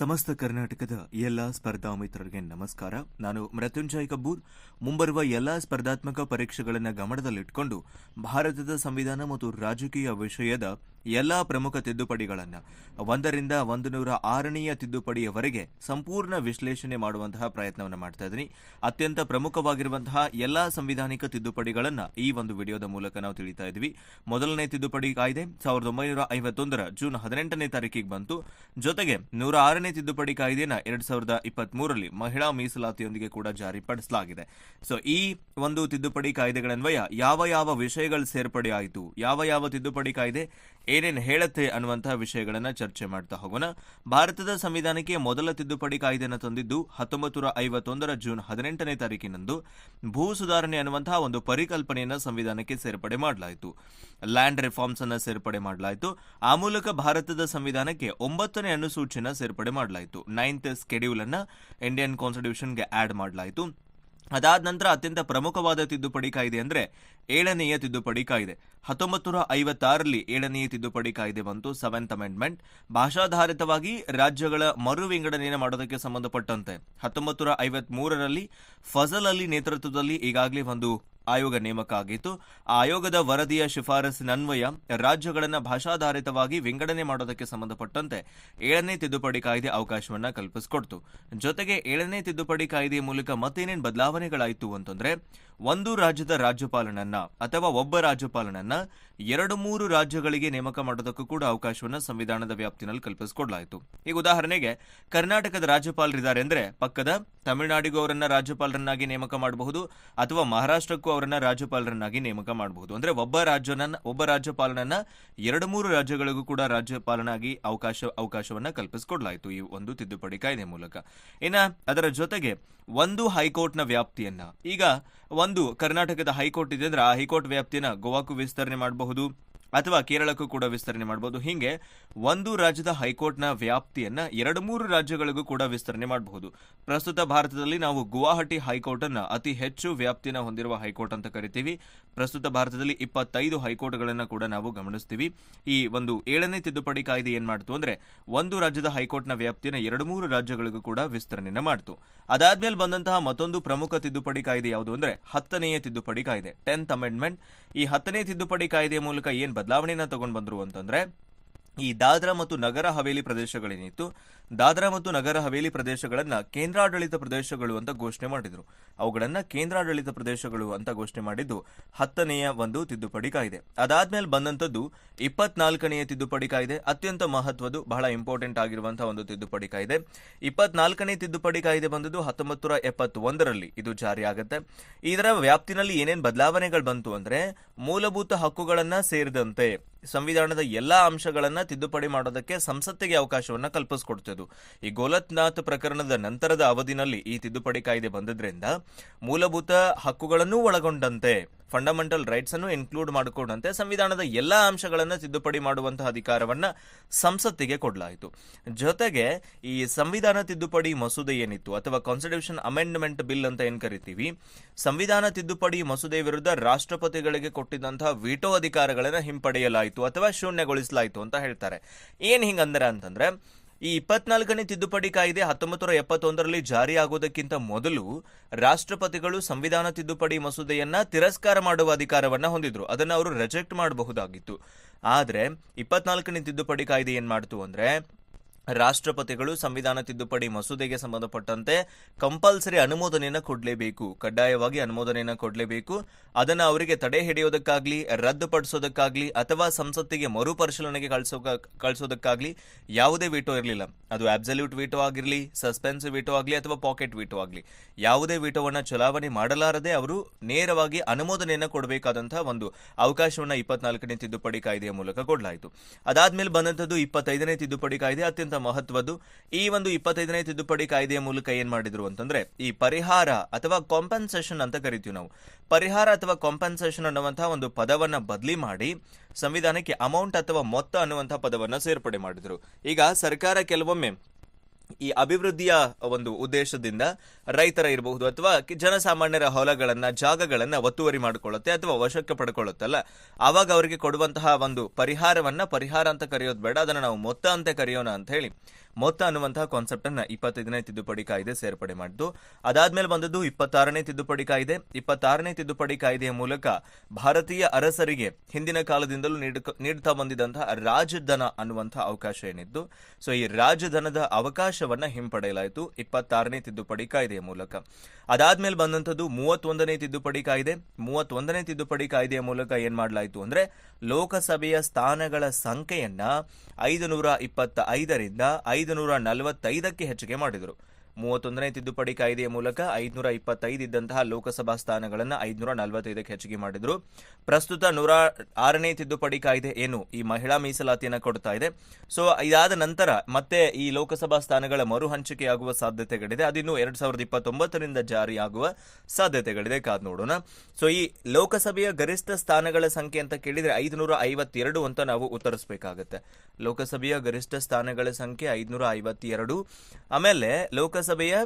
ಸಮಸ್ತ ಕರ್ನಾಟಕದ ಎಲ್ಲಾ ಸ್ಪರ್ಧಾ ಮಿತ್ರರಿಗೆ ನಮಸ್ಕಾರ. ನಾನು ಮೃತ್ಯುಂಜಯ್ ಕಬ್ಬೂರ್. ಮುಂಬರುವ ಎಲ್ಲಾ ಸ್ಪರ್ಧಾತ್ಮಕ ಪರೀಕ್ಷೆಗಳನ್ನು ಗಮನದಲ್ಲಿಟ್ಟುಕೊಂಡು ಭಾರತದ ಸಂವಿಧಾನ ಮತ್ತು ರಾಜಕೀಯ ವಿಷಯದ ಎಲ್ಲ ಪ್ರಮುಖ ತಿದ್ದುಪಡಿಗಳನ್ನು ಒಂದರಿಂದ ಒಂದು ನೂರ ಆರನೆಯ ತಿದ್ದುಪಡಿಯವರೆಗೆ ಸಂಪೂರ್ಣ ವಿಶ್ಲೇಷಣೆ ಮಾಡುವಂತಹ ಪ್ರಯತ್ನವನ್ನು ಮಾಡ್ತಾ ಇದ್ದೀನಿ. ಅತ್ಯಂತ ಪ್ರಮುಖವಾಗಿರುವಂತಹ ಎಲ್ಲಾ ಸಂವಿಧಾನಿಕ ತಿದ್ದುಪಡಿಗಳನ್ನು ಈ ಒಂದು ವಿಡಿಯೋದ ಮೂಲಕ ನಾವು ತಿಳಿತಾ ಇದ್ವಿ ಮೊದಲನೇ ತಿದ್ದುಪಡಿ ಕಾಯ್ದೆ ಸಾವಿರದ ಒಂಬೈನೂರ ಐವತ್ತೊಂದರ ಜೂನ್ ಹದಿನೆಂಟನೇ ತಾರೀಕಿಗೆ ಬಂತು. ಜೊತೆಗೆ ನೂರ ಆರನೇ ತಿದ್ದುಪಡಿ ಕಾಯ್ದೆನ ಎರಡ್ ಸಾವಿರದ ಇಪ್ಪತ್ತ್ ಮೂರರಲ್ಲಿ ಮಹಿಳಾ ಮೀಸಲಾತಿಯೊಂದಿಗೆ ಕೂಡ ಜಾರಿಪಡಿಸಲಾಗಿದೆ ಸೊ ಈ ಒಂದು ತಿದ್ದುಪಡಿ ಕಾಯ್ದೆಗಳನ್ವಯ ಯಾವ ಯಾವ ವಿಷಯಗಳು ಸೇರ್ಪಡೆ ಆಯಿತು, ಯಾವ ಯಾವ ತಿದ್ದುಪಡಿ ಕಾಯ್ದೆ ಏನೇನು ಹೇಳುತ್ತೆ ಅನ್ನುವಂತಹ ವಿಷಯಗಳನ್ನ ಚರ್ಚೆ ಮಾಡ್ತಾ ಹೋಗೋಣ. ಭಾರತದ ಸಂವಿಧಾನಕ್ಕೆ ಮೊದಲ ತಿದ್ದುಪಡಿ ಕಾಯ್ದೆಯನ್ನು ತಂದಿದ್ದು ಹತ್ತೊಂಬತ್ತು ನೂರ ಐವತ್ತೊಂದರ ಜೂನ್ ಹದಿನೆಂಟನೇ ತಾರೀಕಿನಂದು. ಭೂ ಸುಧಾರಣೆ ಅನ್ನುವಂತಹ ಒಂದು ಪರಿಕಲ್ಪನೆಯನ್ನು ಸಂವಿಧಾನಕ್ಕೆ ಸೇರ್ಪಡೆ ಮಾಡಲಾಯಿತು. ಲ್ಯಾಂಡ್ ರಿಫಾರ್ಮ್ಸ್ ಅನ್ನು ಸೇರ್ಪಡೆ ಮಾಡಲಾಯಿತು. ಆ ಮೂಲಕ ಭಾರತದ ಸಂವಿಧಾನಕ್ಕೆ ಒಂಬತ್ತನೇ ಅನುಸೂಚಿನ ಸೇರ್ಪಡೆ ಮಾಡಲಾಯಿತು. ನೈನ್ತ್ ಸ್ಕೆಡ್ಯೂಲ್ ಅನ್ನು ಇಂಡಿಯನ್ ಕಾನ್ಸ್ಟಿಟ್ಯೂಷನ್ಗೆ ಆಡ್ ಮಾಡಲಾಯಿತು. ಅದಾದ ನಂತರ ಅತ್ಯಂತ ಪ್ರಮುಖವಾದ ತಿದ್ದುಪಡಿ ಕಾಯ್ದೆ ಅಂದ್ರೆ ಏಳನೆಯ ತಿದ್ದುಪಡಿ ಕಾಯ್ದೆ. ಹತ್ತೊಂಬತ್ತು ನೂರ ಐವತ್ತಾರರಲ್ಲಿ ಏಳನೆಯ ತಿದ್ದುಪಡಿ ಕಾಯ್ದೆ ಬಂತು. Seventh amendment. ಭಾಷಾಧಾರಿತವಾಗಿ ರಾಜ್ಯಗಳ ಮರು ವಿಂಗಡಣೆಯನ್ನು ಮಾಡೋದಕ್ಕೆ ಸಂಬಂಧಪಟ್ಟಂತೆ. ಹತ್ತೊಂಬತ್ತು ನೂರ ಐವತ್ ಮೂರರಲ್ಲಿ ಫಜಲ್ ಅಲಿ ನೇತೃತ್ವದಲ್ಲಿ ಈಗಾಗಲೇ ಒಂದು ಆಯೋಗ ನೇಮಕ ಆಗಿತ್ತು ಆಯೋಗದ ವರದಿಯ ಶಿಫಾರಸಿನನ್ವಯ ರಾಜ್ಯಗಳನ್ನು ಭಾಷಾಧಾರಿತವಾಗಿ ವಿಂಗಡಣೆ ಮಾಡೋದಕ್ಕೆ ಸಂಬಂಧಪಟ್ಟಂತೆ ಏಳನೇ ತಿದ್ದುಪಡಿ ಕಾಯ್ದೆ ಅವಕಾಶವನ್ನ ಕಲ್ಪಿಸಿಕೊಡ್ತು. ಜೊತೆಗೆ ಏಳನೇ ತಿದ್ದುಪಡಿ ಕಾಯ್ದೆಯ ಮೂಲಕ ಮತ್ತೇನೇನು ಬದಲಾವಣೆಗಳಾಯಿತು ಅಂತಂದ್ರೆ ಒಂದು ರಾಜ್ಯದ ರಾಜ್ಯಪಾಲನನ್ನ ಅಥವಾ ಒಬ್ಬ ರಾಜ್ಯಪಾಲನನ್ನ ಎರಡು ಮೂರು ರಾಜ್ಯಗಳಿಗೆ ನೇಮಕ ಮಾಡೋದಕ್ಕೂ ಕೂಡ ಅವಕಾಶವನ್ನು ಸಂವಿಧಾನದ ವ್ಯಾಪ್ತಿನಲ್ಲಿ ಕಲ್ಪಿಸಿಕೊಡ್ಲಾಯಿತು. ಈಗ ಉದಾಹರಣೆಗೆ ಕರ್ನಾಟಕದ ರಾಜ್ಯಪಾಲರಿದ್ದಾರೆ ಅಂದ್ರೆ ಪಕ್ಕದ ತಮಿಳುನಾಡಿಗೂ ಅವರನ್ನ ರಾಜ್ಯಪಾಲರನ್ನಾಗಿ ನೇಮಕ ಮಾಡಬಹುದು ಅಥವಾ ಮಹಾರಾಷ್ಟ್ರಕ್ಕೂ ಅವರನ್ನ ರಾಜ್ಯಪಾಲರನ್ನಾಗಿ ನೇಮಕ ಮಾಡಬಹುದು. ಅಂದ್ರೆ ಒಬ್ಬ ರಾಜ್ಯನ ಒಬ್ಬ ರಾಜ್ಯಪಾಲನನ್ನ ಎರಡು ಮೂರು ರಾಜ್ಯಗಳಿಗೂ ಕೂಡ ರಾಜ್ಯಪಾಲನಾಗಿ ಅವಕಾಶ, ಅವಕಾಶವನ್ನ ಕಲ್ಪಿಸಿಕೊಡ್ಲಾಯಿತು ಈ ಒಂದು ತಿದ್ದುಪಡಿ ಕಾಯ್ದೆ ಮೂಲಕ. ಇನ್ನ ಅದರ ಜೊತೆಗೆ ಒಂದು ಹೈಕೋರ್ಟ್ನ ವ್ಯಾಪ್ತಿಯನ್ನ. ಈಗ ಒಂದು ಕರ್ನಾಟಕದ ಹೈಕೋರ್ಟ್ ಇದೆ ಅಂದ್ರೆ ಆ ಹೈಕೋರ್ಟ್ ವ್ಯಾಪ್ತಿಯನ್ನ ಗೋವಾಕ್ಕೂ ವಿಸ್ತರಣೆ ಮಾಡಬಹುದು. ಅಥವಾ ಕೇರಳಕ್ಕೂ ಕೂಡ ವಿಸ್ತರಣೆ ಮಾಡಬಹುದು ಹೀಗೆ ಒಂದು ರಾಜ್ಯದ ಹೈಕೋರ್ಟ್ನ ವ್ಯಾಪ್ತಿಯನ್ನ ಎರಡು ಮೂರು ರಾಜ್ಯಗಳಿಗೂ ಕೂಡ ವಿಸ್ತರಣೆ ಮಾಡಬಹುದು. ಪ್ರಸ್ತುತ ಭಾರತದಲ್ಲಿ ನಾವು ಗುವಾಹಟಿ ಹೈಕೋರ್ಟ್ ಅನ್ನ ಅತಿ ಹೆಚ್ಚು ವ್ಯಾಪ್ತಿನ ಹೊಂದಿರುವ ಹೈಕೋರ್ಟ್ ಅಂತ ಕರಿತೀವಿ. ಪ್ರಸ್ತುತ ಭಾರತದಲ್ಲಿ ಇಪ್ಪತ್ತೈದು ಹೈಕೋರ್ಟ್ಗಳನ್ನ ಕೂಡ ನಾವು ಗಮನಿಸ್ತೀವಿ. ಈ ಒಂದು ಏಳನೇ ತಿದ್ದುಪಡಿ ಕಾಯ್ದೆ ಏನ್ ಮಾಡ್ತು ಅಂದ್ರೆ ಒಂದು ರಾಜ್ಯದ ಹೈಕೋರ್ಟ್ನ ವ್ಯಾಪ್ತಿಯನ್ನ ಎರಡು ಮೂರು ರಾಜ್ಯಗಳಿಗೂ ಕೂಡ ವಿಸ್ತರಣೆನ ಮಾಡ್ತು. ಅದಾದ್ಮೇಲೆ ಬಂದಂತಹ ಮತ್ತೊಂದು ಪ್ರಮುಖ ತಿದ್ದುಪಡಿ ಕಾಯ್ದೆ ಯಾವುದು ಅಂದ್ರೆ ಹತ್ತನೆಯ ತಿದ್ದುಪಡಿ ಕಾಯ್ದೆ, ಟೆಂತ್ ಅಮೆಂಡ್ಮೆಂಟ್. ಈ ಹತ್ತನೇ ತಿದ್ದುಪಡಿ ಕಾಯ್ದೆಯ ಮೂಲಕ ಏನ್ ಬದಲಾವಣೆನ ತಗೊಂಡ್ ಬಂದ್ರು ಅಂತಂದ್ರೆ ಈ ದಾದ್ರಾ ಮತ್ತು ನಗರ ಹವೇಲಿ ಪ್ರದೇಶಗಳೇನಿತ್ತು, ದಾದ್ರಾ ಮತ್ತು ನಗರ ಹವೇಲಿ ಪ್ರದೇಶಗಳನ್ನ ಕೇಂದ್ರಾಡಳಿತ ಪ್ರದೇಶಗಳು ಅಂತ ಘೋಷಣೆ ಮಾಡಿದ್ರು. ಅವುಗಳನ್ನ ಕೇಂದ್ರಾಡಳಿತ ಪ್ರದೇಶಗಳು ಅಂತ ಘೋಷಣೆ ಮಾಡಿದ್ದು ಹತ್ತನೆಯ ಒಂದು ತಿದ್ದುಪಡಿ ಕಾಯ್ದೆ. ಅದಾದ್ಮೇಲೆ ಬಂದಂತದ್ದು ಇಪ್ಪತ್ನಾಲ್ಕನೆಯ ತಿದ್ದುಪಡಿ ಕಾಯ್ದೆ, ಅತ್ಯಂತ ಮಹತ್ವದ್ದು, ಬಹಳ ಇಂಪಾರ್ಟೆಂಟ್ ಆಗಿರುವಂತಹ ಒಂದು ತಿದ್ದುಪಡಿ ಕಾಯ್ದೆ. ಇಪ್ಪತ್ನಾಲ್ಕನೇ ತಿದ್ದುಪಡಿ ಕಾಯ್ದೆ ಬಂದದ್ದು ಹತ್ತೊಂಬತ್ತು ನೂರ ಎಪ್ಪತ್ತೊಂದರಲ್ಲಿ. ಇದು ಜಾರಿಯಾಗುತ್ತೆ ಇದರ ವ್ಯಾಪ್ತಿನಲ್ಲಿ ಏನೇನು ಬದಲಾವಣೆಗಳು ಬಂತು ಅಂದ್ರೆ ಮೂಲಭೂತ ಹಕ್ಕುಗಳನ್ನ ಸೇರಿದಂತೆ ಸಂವಿಧಾನದ ಎಲ್ಲಾ ಅಂಶಗಳನ್ನು ತಿದ್ದುಪಡಿ ಮಾಡೋದಕ್ಕೆ ಸಂಸತ್ತಿಗೆ ಅವಕಾಶವನ್ನ ಕಲ್ಪಿಸಿಕೊಡ್ತಿದ್ದು ಈ ಗೋಲತ್ನಾಥ್ ಪ್ರಕರಣದ ನಂತರದ ಅವಧಿನಲ್ಲಿ ಈ ತಿದ್ದುಪಡಿ ಕಾಯ್ದೆ ಬಂದದ್ರಿಂದ ಮೂಲಭೂತ ಹಕ್ಕುಗಳನ್ನು ಒಳಗೊಂಡಂತೆ. ಫಂಡಮೆಂಟಲ್ ರೈಟ್ಸ್ ಅನ್ನು ಇನ್ಕ್ಲೂಡ್ ಮಾಡಿಕೊಂಡಂತೆ ಸಂವಿಧಾನದ ಎಲ್ಲ ಅಂಶಗಳನ್ನು ತಿದ್ದುಪಡಿ ಮಾಡುವಂತಹ ಅಧಿಕಾರವನ್ನ ಸಂಸತ್ತಿಗೆ ಕೊಡಲಾಯಿತು. ಜೊತೆಗೆ ಈ ಸಂವಿಧಾನ ತಿದ್ದುಪಡಿ ಮಸೂದೆ ಏನಿತ್ತು ಅಥವಾ ಕಾನ್ಸ್ಟಿಟ್ಯೂಷನ್ ಅಮೆಂಡ್ಮೆಂಟ್ ಬಿಲ್ ಅಂತ ಏನ್ ಕರಿತೀವಿ? ಸಂವಿಧಾನ ತಿದ್ದುಪಡಿ ಮಸೂದೆ ವಿರುದ್ಧ ರಾಷ್ಟ್ರಪತಿಗಳಿಗೆ ಕೊಟ್ಟಿದ್ದಂತಹ ವಿಟೋ ಅಧಿಕಾರಗಳನ್ನ ಹಿಂಪಡೆಯಲಾಯಿತು ಅಥವಾ ಶೂನ್ಯಗೊಳಿಸಲಾಯಿತು ಅಂತ ಹೇಳ್ತಾರೆ. ಏನ್ ಹಿಂಗಂದ್ರೆ ಅಂತಂದ್ರೆ ಈ ಇಪ್ಪತ್ನಾಲ್ಕನೇ ತಿದ್ದುಪಡಿ ಕಾಯ್ದೆ ಹತ್ತೊಂಬತ್ತು ನೂರ ಎಪ್ಪತ್ತೊಂದರಲ್ಲಿ ಜಾರಿಯಾಗುವುದಕ್ಕಿಂತ ಮೊದಲು ರಾಷ್ಟ್ರಪತಿಗಳು ಸಂವಿಧಾನ ತಿದ್ದುಪಡಿ ಮಸೂದೆಯನ್ನ ತಿರಸ್ಕಾರ ಮಾಡುವ ಅಧಿಕಾರವನ್ನ ಹೊಂದಿದ್ರು. ಅದನ್ನ ಅವರು ರಿಜೆಕ್ಟ್ ಮಾಡಬಹುದಾಗಿತ್ತು. ಆದ್ರೆ ಇಪ್ಪತ್ನಾಲ್ಕನೇ ತಿದ್ದುಪಡಿ ಕಾಯ್ದೆ ಏನ್ ಮಾಡ್ತು ಅಂದ್ರೆ ರಾಷ್ಟ್ರಪತಿಗಳು ಸಂವಿಧಾನ ತಿದ್ದುಪಡಿ ಮಸೂದೆಗೆ ಸಂಬಂಧಪಟ್ಟಂತೆ ಕಂಪಲ್ಸರಿ ಅನುಮೋದನೆಯನ್ನು ಕೊಡಲೇಬೇಕು. ಕಡ್ಡಾಯವಾಗಿ ಅನುಮೋದನೆಯನ್ನು ಕೊಡಲೇಬೇಕು. ಅದನ್ನು ಅವರಿಗೆ ತಡೆ ಹಿಡಿಯೋದಕ್ಕಾಗ್ಲಿ, ರದ್ದುಪಡಿಸೋದಕ್ಕಾಗ್ಲಿ ಅಥವಾ ಸಂಸತ್ತಿಗೆ ಮರುಪರಿಶೀಲನೆಗೆ ಕಳಿಸೋ ಕಳಿಸೋದಕ್ಕಾಗ್ಲಿ ಯಾವುದೇ ವೀಟೋ ಇರಲಿಲ್ಲ. ಅದು ಅಬ್ಸಲ್ಯೂಟ್ ವೀಟೋ ಆಗಿರಲಿ ಸಸ್ಪೆನ್ಸ್ ವೀಟೋ ಆಗಲಿ ಅಥವಾ ಪಾಕೆಟ್ ವೀಟೋ ಆಗಲಿ ಯಾವುದೇ ವೀಟೋವನ್ನು ಚಲಾವಣೆ ಮಾಡಲಾರದೆ ಅವರು ನೇರವಾಗಿ ಅನುಮೋದನೆಯನ್ನು ಕೊಡಬೇಕಾದಂತಹ ಒಂದು ಅವಕಾಶವನ್ನ ಇಪ್ಪತ್ನಾಲ್ಕನೇ ತಿದ್ದುಪಡಿ ಕಾಯ್ದೆಯ ಮೂಲಕ ಕೊಡಲಾಯಿತು. ಅದಾದ್ಮೇಲೆ ಬಂದಂಥದ್ದು ಇಪ್ಪತ್ತೈದನೇ ತಿದ್ದುಪಡಿ ಕಾಯ್ದೆ, ಅತ್ಯಂತ ಮಹತ್ವದ್ದು. ಈ ಒಂದು ಇಪ್ಪತ್ತೈದನೇ ತಿದ್ದುಪಡಿ ಕಾಯ್ದೆಯ ಮೂಲಕ ಏನ್ ಮಾಡಿದ್ರು ಅಂತಂದ್ರೆ, ಈ ಪರಿಹಾರ ಅಥವಾ ಕಾಂಪನ್ಸೇಷನ್ ಅಂತ ಕರಿತೀವಿ ನಾವು. ಪರಿಹಾರ ಅಥವಾ ಕಾಂಪನ್ಸೇಷನ್ ಅನ್ನುವಂತಹ ಒಂದು ಪದವನ್ನ ಬದಲಿ ಮಾಡಿ, ಸಂವಿಧಾನಕ್ಕೆ ಅಮೌಂಟ್ ಅಥವಾ ಮೊತ್ತ ಅನ್ನುವಂತಹ ಪದವನ್ನ ಸೇರ್ಪಡೆ ಮಾಡಿದ್ರು. ಈಗ ಸರ್ಕಾರ ಕೆಲವೊಮ್ಮೆ ಈ ಅಭಿವೃದ್ಧಿಯ ಒಂದು ಉದ್ದೇಶದಿಂದ ರೈತರ ಇರಬಹುದು ಅಥವಾ ಜನಸಾಮಾನ್ಯರ ಹೊಲಗಳನ್ನ, ಜಾಗಗಳನ್ನ ಒತ್ತುವರಿ ಮಾಡಿಕೊಳ್ಳುತ್ತೆ ಅಥವಾ ವಶಕ್ಕೆ ಪಡ್ಕೊಳ್ಳುತ್ತಲ್ಲ ಆವಾಗ ಅವರಿಗೆ ಕೊಡುವಂತಹ ಒಂದು ಪರಿಹಾರವನ್ನ ಪರಿಹಾರ ಅಂತ ಕರೆಯೋದು ಬೇಡ. ಅದನ್ನ ನಾವು ಮೊತ್ತ ಅಂತ ಕರೆಯೋಣ ಅಂತ ಹೇಳಿ ಮೊತ್ತ ಅನ್ನುವಂತಹ ಕಾನ್ಸೆಪ್ಟ್ ಅನ್ನ ಇಪ್ಪತ್ತೈದನೇ ತಿದ್ದುಪಡಿ ಕಾಯ್ದೆ ಸೇರ್ಪಡೆ ಮಾಡಿದ್ದು. ಅದಾದ್ಮೇಲೆ ಬಂದದ್ದು ಇಪ್ಪತ್ತಾರನೇ ತಿದ್ದುಪಡಿ ಕಾಯ್ದೆ. ಇಪ್ಪತ್ತಾರನೇ ತಿದ್ದುಪಡಿ ಕಾಯ್ದೆಯ ಮೂಲಕ ಭಾರತೀಯ ಅರಸರಿಗೆ ಹಿಂದಿನ ಕಾಲದಿಂದಲೂ ನೀಡುತ್ತಾ ನೀಡ್ತಾ ಬಂದಿದ್ದಂತಹ ರಾಜಧನ ಅನ್ನುವಂತಹ ಅವಕಾಶ ಏನಿದ್ದು ಸೊ ಈ ರಾಜಧನದ ಅವಕಾಶವನ್ನ ಹಿಂಪಡೆಯಲಾಯಿತು ಇಪ್ಪತ್ತಾರನೇ ತಿದ್ದುಪಡಿ ಕಾಯ್ದೆಯ ಮೂಲಕ. ಅದಾದ್ಮೇಲೆ ಬಂದಂತದ್ದು ಮೂವತ್ತೊಂದನೇ ತಿದ್ದುಪಡಿ ಕಾಯ್ದೆ. ಮೂವತ್ತೊಂದನೇ ತಿದ್ದುಪಡಿ ಕಾಯ್ದೆಯ ಮೂಲಕ ಏನ್ ಮಾಡಲಾಯಿತು ಅಂದ್ರೆ ಲೋಕಸಭೆಯ ಸ್ಥಾನಗಳ ಸಂಖ್ಯೆಯನ್ನ ಐದು ನೂರ ಇಪ್ಪತ್ತ ಐದರಿಂದ ಐದು ನೂರ ನಲವತ್ತೈದಕ್ಕೆ ಹೆಚ್ಚಿಗೆ ಮಾಡಿದರು. ಮೂವತ್ತೊಂದನೇ ತಿದ್ದುಪಡಿ ಕಾಯ್ದೆಯ ಮೂಲಕ ಐದುನೂರ ಇಪ್ಪತ್ತೈದು ಇದ್ದಂತಹ ಲೋಕಸಭಾ ಸ್ಥಾನಗಳನ್ನು ಐದುನೂರ ನಲವತ್ತೈದಕ್ಕೆ ಹೆಚ್ಚಿಗೆ ಮಾಡಿದ್ರು. ಪ್ರಸ್ತುತ ನೂರ ಆರನೇ ತಿದ್ದುಪಡಿ ಕಾಯ್ದೆ ಏನು ಈ ಮಹಿಳಾ ಮೀಸಲಾತಿಯನ್ನು ಕೊಡ್ತಾ ಇದೆ. ಸೊ ಇದಾದ ನಂತರ ಮತ್ತೆ ಈ ಲೋಕಸಭಾ ಸ್ಥಾನಗಳ ಮರು ಹಂಚಿಕೆಯಾಗುವ ಸಾಧ್ಯತೆಗಳಿದೆ. ಅದಿನ್ನು ಎರಡ್ ಸಾವಿರದ ಇಪ್ಪತ್ತೊಂಬತ್ತರಿಂದ ಜಾರಿಯಾಗುವ ಸಾಧ್ಯತೆಗಳಿದೆ. ಕಾದ್ ನೋಡೋಣ. ಸೊ ಈ ಲೋಕಸಭೆಯ ಗರಿಷ್ಠ ಸ್ಥಾನಗಳ ಸಂಖ್ಯೆ ಅಂತ ಕೇಳಿದ್ರೆ ಐದುನೂರ ಐವತ್ತೆರಡು ಅಂತ ನಾವು ಉತ್ತರಿಸಬೇಕಾಗುತ್ತೆ. ಲೋಕಸಭೆಯ ಗರಿಷ್ಠ ಸ್ಥಾನಗಳ ಸಂಖ್ಯೆ ಐದುನೂರ ಐವತ್ತೆರಡು. ಆಮೇಲೆ ಲೋಕಸಭೆಯ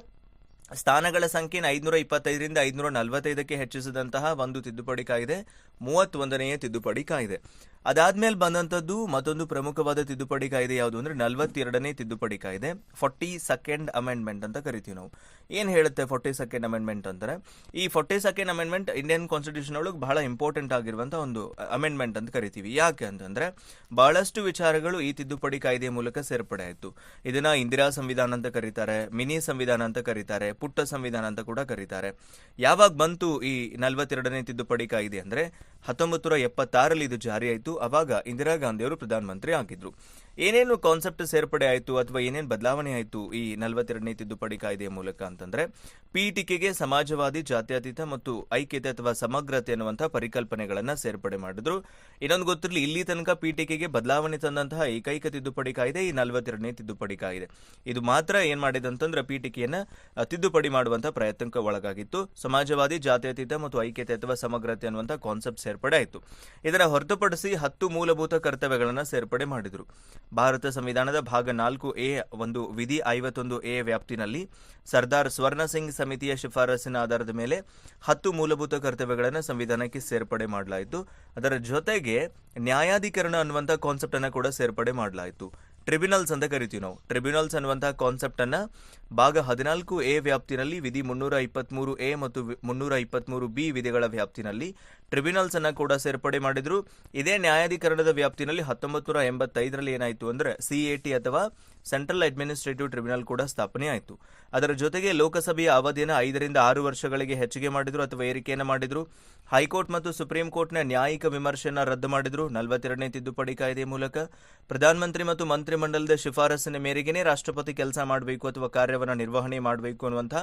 ಸ್ಥಾನಗಳ ಸಂಖ್ಯೆ ಐದುನೂರ ಇಪ್ಪತ್ತೈದರಿಂದ ಐದುನೂರ ನಲವತ್ತೈದಕ್ಕೆ ಹೆಚ್ಚಿಸಿದಂತಹ ಒಂದು ತಿದ್ದುಪಡಿ ಕಾಯ್ದೆ ಮೂವತ್ತೊಂದನೆಯ ತಿದ್ದುಪಡಿ ಕಾಯ್ದೆ. ಅದಾದ್ಮೇಲೆ ಬಂದಂತದ್ದು ಮತ್ತೊಂದು ಪ್ರಮುಖವಾದ ತಿದ್ದುಪಡಿ ಕಾಯ್ದೆ ಯಾವುದು ಅಂದ್ರೆ ನಲವತ್ತೆರಡನೇ ತಿದ್ದುಪಡಿ ಕಾಯ್ದೆ, ಫೋರ್ಟಿ ಸೆಕೆಂಡ್ ಅಮೆಂಡ್ಮೆಂಟ್ ಅಂತ ಕರಿತೀವಿ ನಾವು. ಏನ್ ಹೇಳುತ್ತೆ ಫಾರ್ಟಿ ಸೆಕೆಂಡ್ ಅಮೆಂಡ್ಮೆಂಟ್ ಅಂದ್ರೆ ಈ forty second amendment Indian constitution ಒಳಗೆ ಬಹಳ ಇಂಪಾರ್ಟೆಂಟ್ ಆಗಿರುವಂತಹ ಒಂದು ಅಮೆಂಡ್ಮೆಂಟ್ ಅಂತ ಕರಿತೀವಿ. ಯಾಕೆ ಅಂತಂದ್ರೆ ಬಹಳಷ್ಟು ವಿಚಾರಗಳು ಈ ತಿದ್ದುಪಡಿ ಕಾಯ್ದೆಯ ಮೂಲಕ ಸೇರ್ಪಡೆ ಆಯಿತು. ಇದನ್ನ ಇಂದಿರಾ ಸಂವಿಧಾನ ಅಂತ ಕರೀತಾರೆ, ಮಿನಿ ಸಂವಿಧಾನ ಅಂತ ಕರೀತಾರೆ, ಪುಟ್ಟ ಸಂವಿಧಾನ ಅಂತ ಕೂಡ ಕರೀತಾರೆ. ಯಾವಾಗ ಬಂತು ಈ ನಲವತ್ತೆರಡನೇ ತಿದ್ದುಪಡಿ ಕಾಯ್ದೆ ಅಂದ್ರೆ? ಹತ್ತೊಂಬತ್ತು ನೂರ ಎಪ್ಪತ್ತಾರಲ್ಲಿ ಇದು ಜಾರಿ ಆಯಿತು. ಅವಾಗ ಇಂದಿರಾ ಗಾಂಧಿಯವರು ಪ್ರಧಾನಮಂತ್ರಿ ಆಗಿದ್ರು. ಏನೇನು ಕಾನ್ಸೆಪ್ಟ್ ಸೇರ್ಪಡೆ ಆಯಿತು ಅಥವಾ ಏನೇನು ಬದಲಾವಣೆ ಆಯಿತು ಈ ನಲವತ್ತೆರಡನೇ ತಿದ್ದುಪಡಿ ಕಾಯ್ದೆಯ ಮೂಲಕ ಅಂತಂದ್ರೆ, ಪೀಠಿಕೆಗೆ ಸಮಾಜವಾದಿ, ಜಾತ್ಯತೀತ ಮತ್ತು ಐಕ್ಯತೆ ಅಥವಾ ಸಮಗ್ರತೆ ಅನ್ನುವಂತಹ ಪರಿಕಲ್ಪನೆಗಳನ್ನ ಸೇರ್ಪಡೆ ಮಾಡಿದ್ರು. ಇನ್ನೊಂದು ಗೊತ್ತಿರಲಿ, ಇಲ್ಲಿ ತನಕ ಪೀಠಿಕೆಗೆ ಬದಲಾವಣೆ ತಂದಂತಹ ಏಕೈಕ ತಿದ್ದುಪಡಿ ಕಾಯ್ದೆ ಈ ನಲವತ್ತೆರಡನೇ ತಿದ್ದುಪಡಿ ಕಾಯ್ದೆ. ಇದು ಮಾತ್ರ ಏನ್ ಮಾಡಿದೆ ಅಂತಂದ್ರೆ ಪೀಠಿಕೆಯನ್ನ ತಿದ್ದುಪಡಿ ಮಾಡುವಂತಹ ಪ್ರಯತ್ನಕ್ಕೆ ಒಳಗಾಗಿತ್ತು. ಸಮಾಜವಾದಿ, ಜಾತ್ಯತೀತ ಮತ್ತು ಐಕ್ಯತೆ ಅಥವಾ ಸಮಗ್ರತೆ ಅನ್ನುವಂತಹ ಕಾನ್ಸೆಪ್ಟ್ ಸೇರ್ಪಡೆ ಆಯಿತು. ಇದರ ಹೊರತುಪಡಿಸಿ ಹತ್ತು ಮೂಲಭೂತ ಕರ್ತವ್ಯಗಳನ್ನು ಸೇರ್ಪಡೆ ಮಾಡಿದ್ರು. ಭಾರತ ಸಂವಿಧಾನದ ಭಾಗ ನಾಲ್ಕು ಎ ಒಂದು ವಿಧಿ ಐವತ್ತೊಂದು ಎ ವ್ಯಾಪ್ತಿನಲ್ಲಿ ಸರ್ದಾರ್ ಸ್ವರ್ಣ ಸಿಂಗ್ ಸಮಿತಿಯ ಶಿಫಾರಸಿನ ಆಧಾರದ ಮೇಲೆ ಹತ್ತು ಮೂಲಭೂತ ಕರ್ತವ್ಯಗಳನ್ನು ಸಂವಿಧಾನಕ್ಕೆ ಸೇರ್ಪಡೆ ಮಾಡಲಾಯಿತು. ಅದರ ಜೊತೆಗೆ ನ್ಯಾಯಾಧಿಕರಣ ಅನ್ನುವಂಥ ಕಾನ್ಸೆಪ್ಟ್ ಅನ್ನ ಕೂಡ ಸೇರ್ಪಡೆ ಮಾಡಲಾಯಿತು. ಟ್ರಿಬ್ಯುನಲ್ಸ್ ಅಂತ ಕರಿತೀವಿ ನಾವು. ಟ್ರಿಬ್ಯುನಲ್ಸ್ ಅನ್ನುವಂತಹ ಕಾನ್ಸೆಪ್ಟ್ ಅನ್ನ ಭಾಗ ಹದಿನಾಲ್ಕು ಎ ವ್ಯಾಪ್ತಿನಲ್ಲಿ, ವಿಧಿ ಮುನ್ನೂರ ಇಪ್ಪತ್ಮೂರು ಎ ಮತ್ತು ಮುನ್ನೂರ ಇಪ್ಪತ್ಮೂರು ಬಿ ವಿಧಿಗಳ ವ್ಯಾಪ್ತಿನಲ್ಲಿ ಟ್ರಿಬ್ಯುನಲ್ಸ್ ಅನ್ನ ಕೂಡ ಸೇರ್ಪಡೆ ಮಾಡಿದ್ರು. ಇದೇ ನ್ಯಾಯಾಧಿಕರಣದ ವ್ಯಾಪ್ತಿನಲ್ಲಿ ಹತ್ತೊಂಬತ್ತು ನೂರ ಎಂಬತ್ತೈದರಲ್ಲಿ ಏನಾಯಿತು ಅಂದ್ರೆ ಸಿಎಟಿ ಅಥವಾ ಸೆಂಟ್ರಲ್ ಅಡ್ಮಿನಿಸ್ಟ್ರೇಟಿವ್ ಟ್ರಿಬ್ಯುನಲ್ ಕೂಡ ಸ್ಥಾಪನೆ ಆಯಿತು. ಅದರ ಜೊತೆಗೆ ಲೋಕಸಭೆಯ ಅವಧಿಯನ್ನು ಐದರಿಂದ ಆರು ವರ್ಷಗಳಿಗೆ ಹೆಚ್ಚಿಗೆ ಮಾಡಿದ್ರು ಅಥವಾ ಏರಿಕೆಯನ್ನು ಮಾಡಿದ್ರು. ಹೈಕೋರ್ಟ್ ಮತ್ತು ಸುಪ್ರೀಂ ಕೋರ್ಟ್ನ ನ್ಯಾಯಿಕ ವಿಮರ್ಶೆಯನ್ನು ರದ್ದು ಮಾಡಿದ್ರು. ನಲವತ್ತೆರಡನೇ ತಿದ್ದುಪಡಿ ಕಾಯ್ದೆ ಮೂಲಕ ಪ್ರಧಾನಮಂತ್ರಿ ಮತ್ತು ಮಂತ್ರಿಮಂಡಲದ ಶಿಫಾರಸಿನ ಮೇರೆಗೆನೇ ರಾಷ್ಟ್ರಪತಿ ಕೆಲಸ ಮಾಡಬೇಕು ಅಥವಾ ಕಾರ್ಯವನ್ನ ನಿರ್ವಹಣೆ ಮಾಡಬೇಕು ಅನ್ನುವಂಥ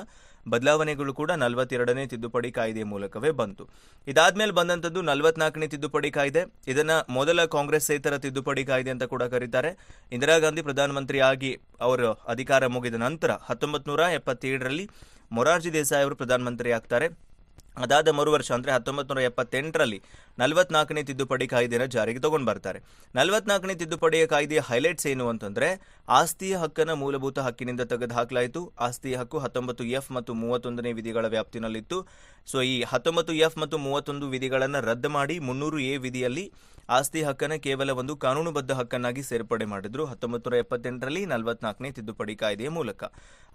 ಬದಲಾವಣೆಗಳು ಕೂಡ ನಲವತ್ತೆರಡನೇ ತಿದ್ದುಪಡಿ ಕಾಯ್ದೆಯ ಮೂಲಕವೇ ಬಂತು. ಇದಾದ್ಮೇಲೆ ಬಂದಂಥದ್ದು ನಲವತ್ನಾಲ್ಕನೇ ತಿದ್ದುಪಡಿ ಕಾಯ್ದೆ. ಇದನ್ನ ಮೊದಲ ಕಾಂಗ್ರೆಸ್ ಸೇತರ ತಿದ್ದುಪಡಿ ಕಾಯ್ದೆ ಅಂತ ಕೂಡ ಕರೀತಾರೆ. ಇಂದಿರಾ ಗಾಂಧಿ ಅವರು ಅಧಿಕಾರ ಮುಗಿದ ನಂತರ ಹತ್ತೊಂಬತ್ತು ನೂರ ಎಪ್ಪತ್ತೇಳರಲ್ಲಿ ಮೊರಾರ್ಜಿ ದೇಸಾಯಿ ಅವರು ಪ್ರಧಾನಮಂತ್ರಿ ಆಗ್ತಾರೆ ಅದಾದ ಮರು ವರ್ಷ ಅಂದರೆ ಹತ್ತೊಂಬತ್ತು ನೂರ ಎಪ್ಪತ್ತೆಂಟರಲ್ಲಿ ನಲವತ್ನಾಲ್ಕನೇ ತಿದ್ದುಪಡಿ ಕಾಯ್ದೆಯನ್ನು ಜಾರಿಗೆ ತಗೊಂಡು ಬರ್ತಾರೆ. ನಲವತ್ನಾಲ್ಕನೇ ತಿದ್ದುಪಡಿಯ ಕಾಯ್ದೆಯ ಹೈಲೈಟ್ಸ್ ಏನು ಅಂತಂದರೆ ಆಸ್ತಿಯ ಹಕ್ಕನ್ನು ಮೂಲಭೂತ ಹಕ್ಕಿನಿಂದ ತೆಗೆದು ಹಾಕಲಾಯಿತು. ಆಸ್ತಿಯ ಹಕ್ಕು ಹತ್ತೊಂಬತ್ತು ಎಫ್ ಮತ್ತು ಮೂವತ್ತೊಂದನೇ ವಿಧಿಗಳ ವ್ಯಾಪ್ತಿನಲ್ಲಿತ್ತು. ಸೊ, ಈ ಹತ್ತೊಂಬತ್ತು ಎಫ್ ಮತ್ತು ಮೂವತ್ತೊಂದು ವಿಧಿಗಳನ್ನು ರದ್ದು ಮಾಡಿ ಮುನ್ನೂರು ಎ ವಿಧಿಯಲ್ಲಿ ಆಸ್ತಿ ಹಕ್ಕನ್ನು ಕೇವಲ ಒಂದು ಕಾನೂನುಬದ್ಧ ಹಕ್ಕನ್ನಾಗಿ ಸೇರ್ಪಡೆ ಮಾಡಿದ್ರು ಹತ್ತೊಂಬತ್ತು ನೂರ ಎಪ್ಪತ್ತೆಂಟರಲ್ಲಿ ನಲವತ್ನಾಲ್ಕನೇ ತಿದ್ದುಪಡಿ ಕಾಯ್ದೆಯ ಮೂಲಕ.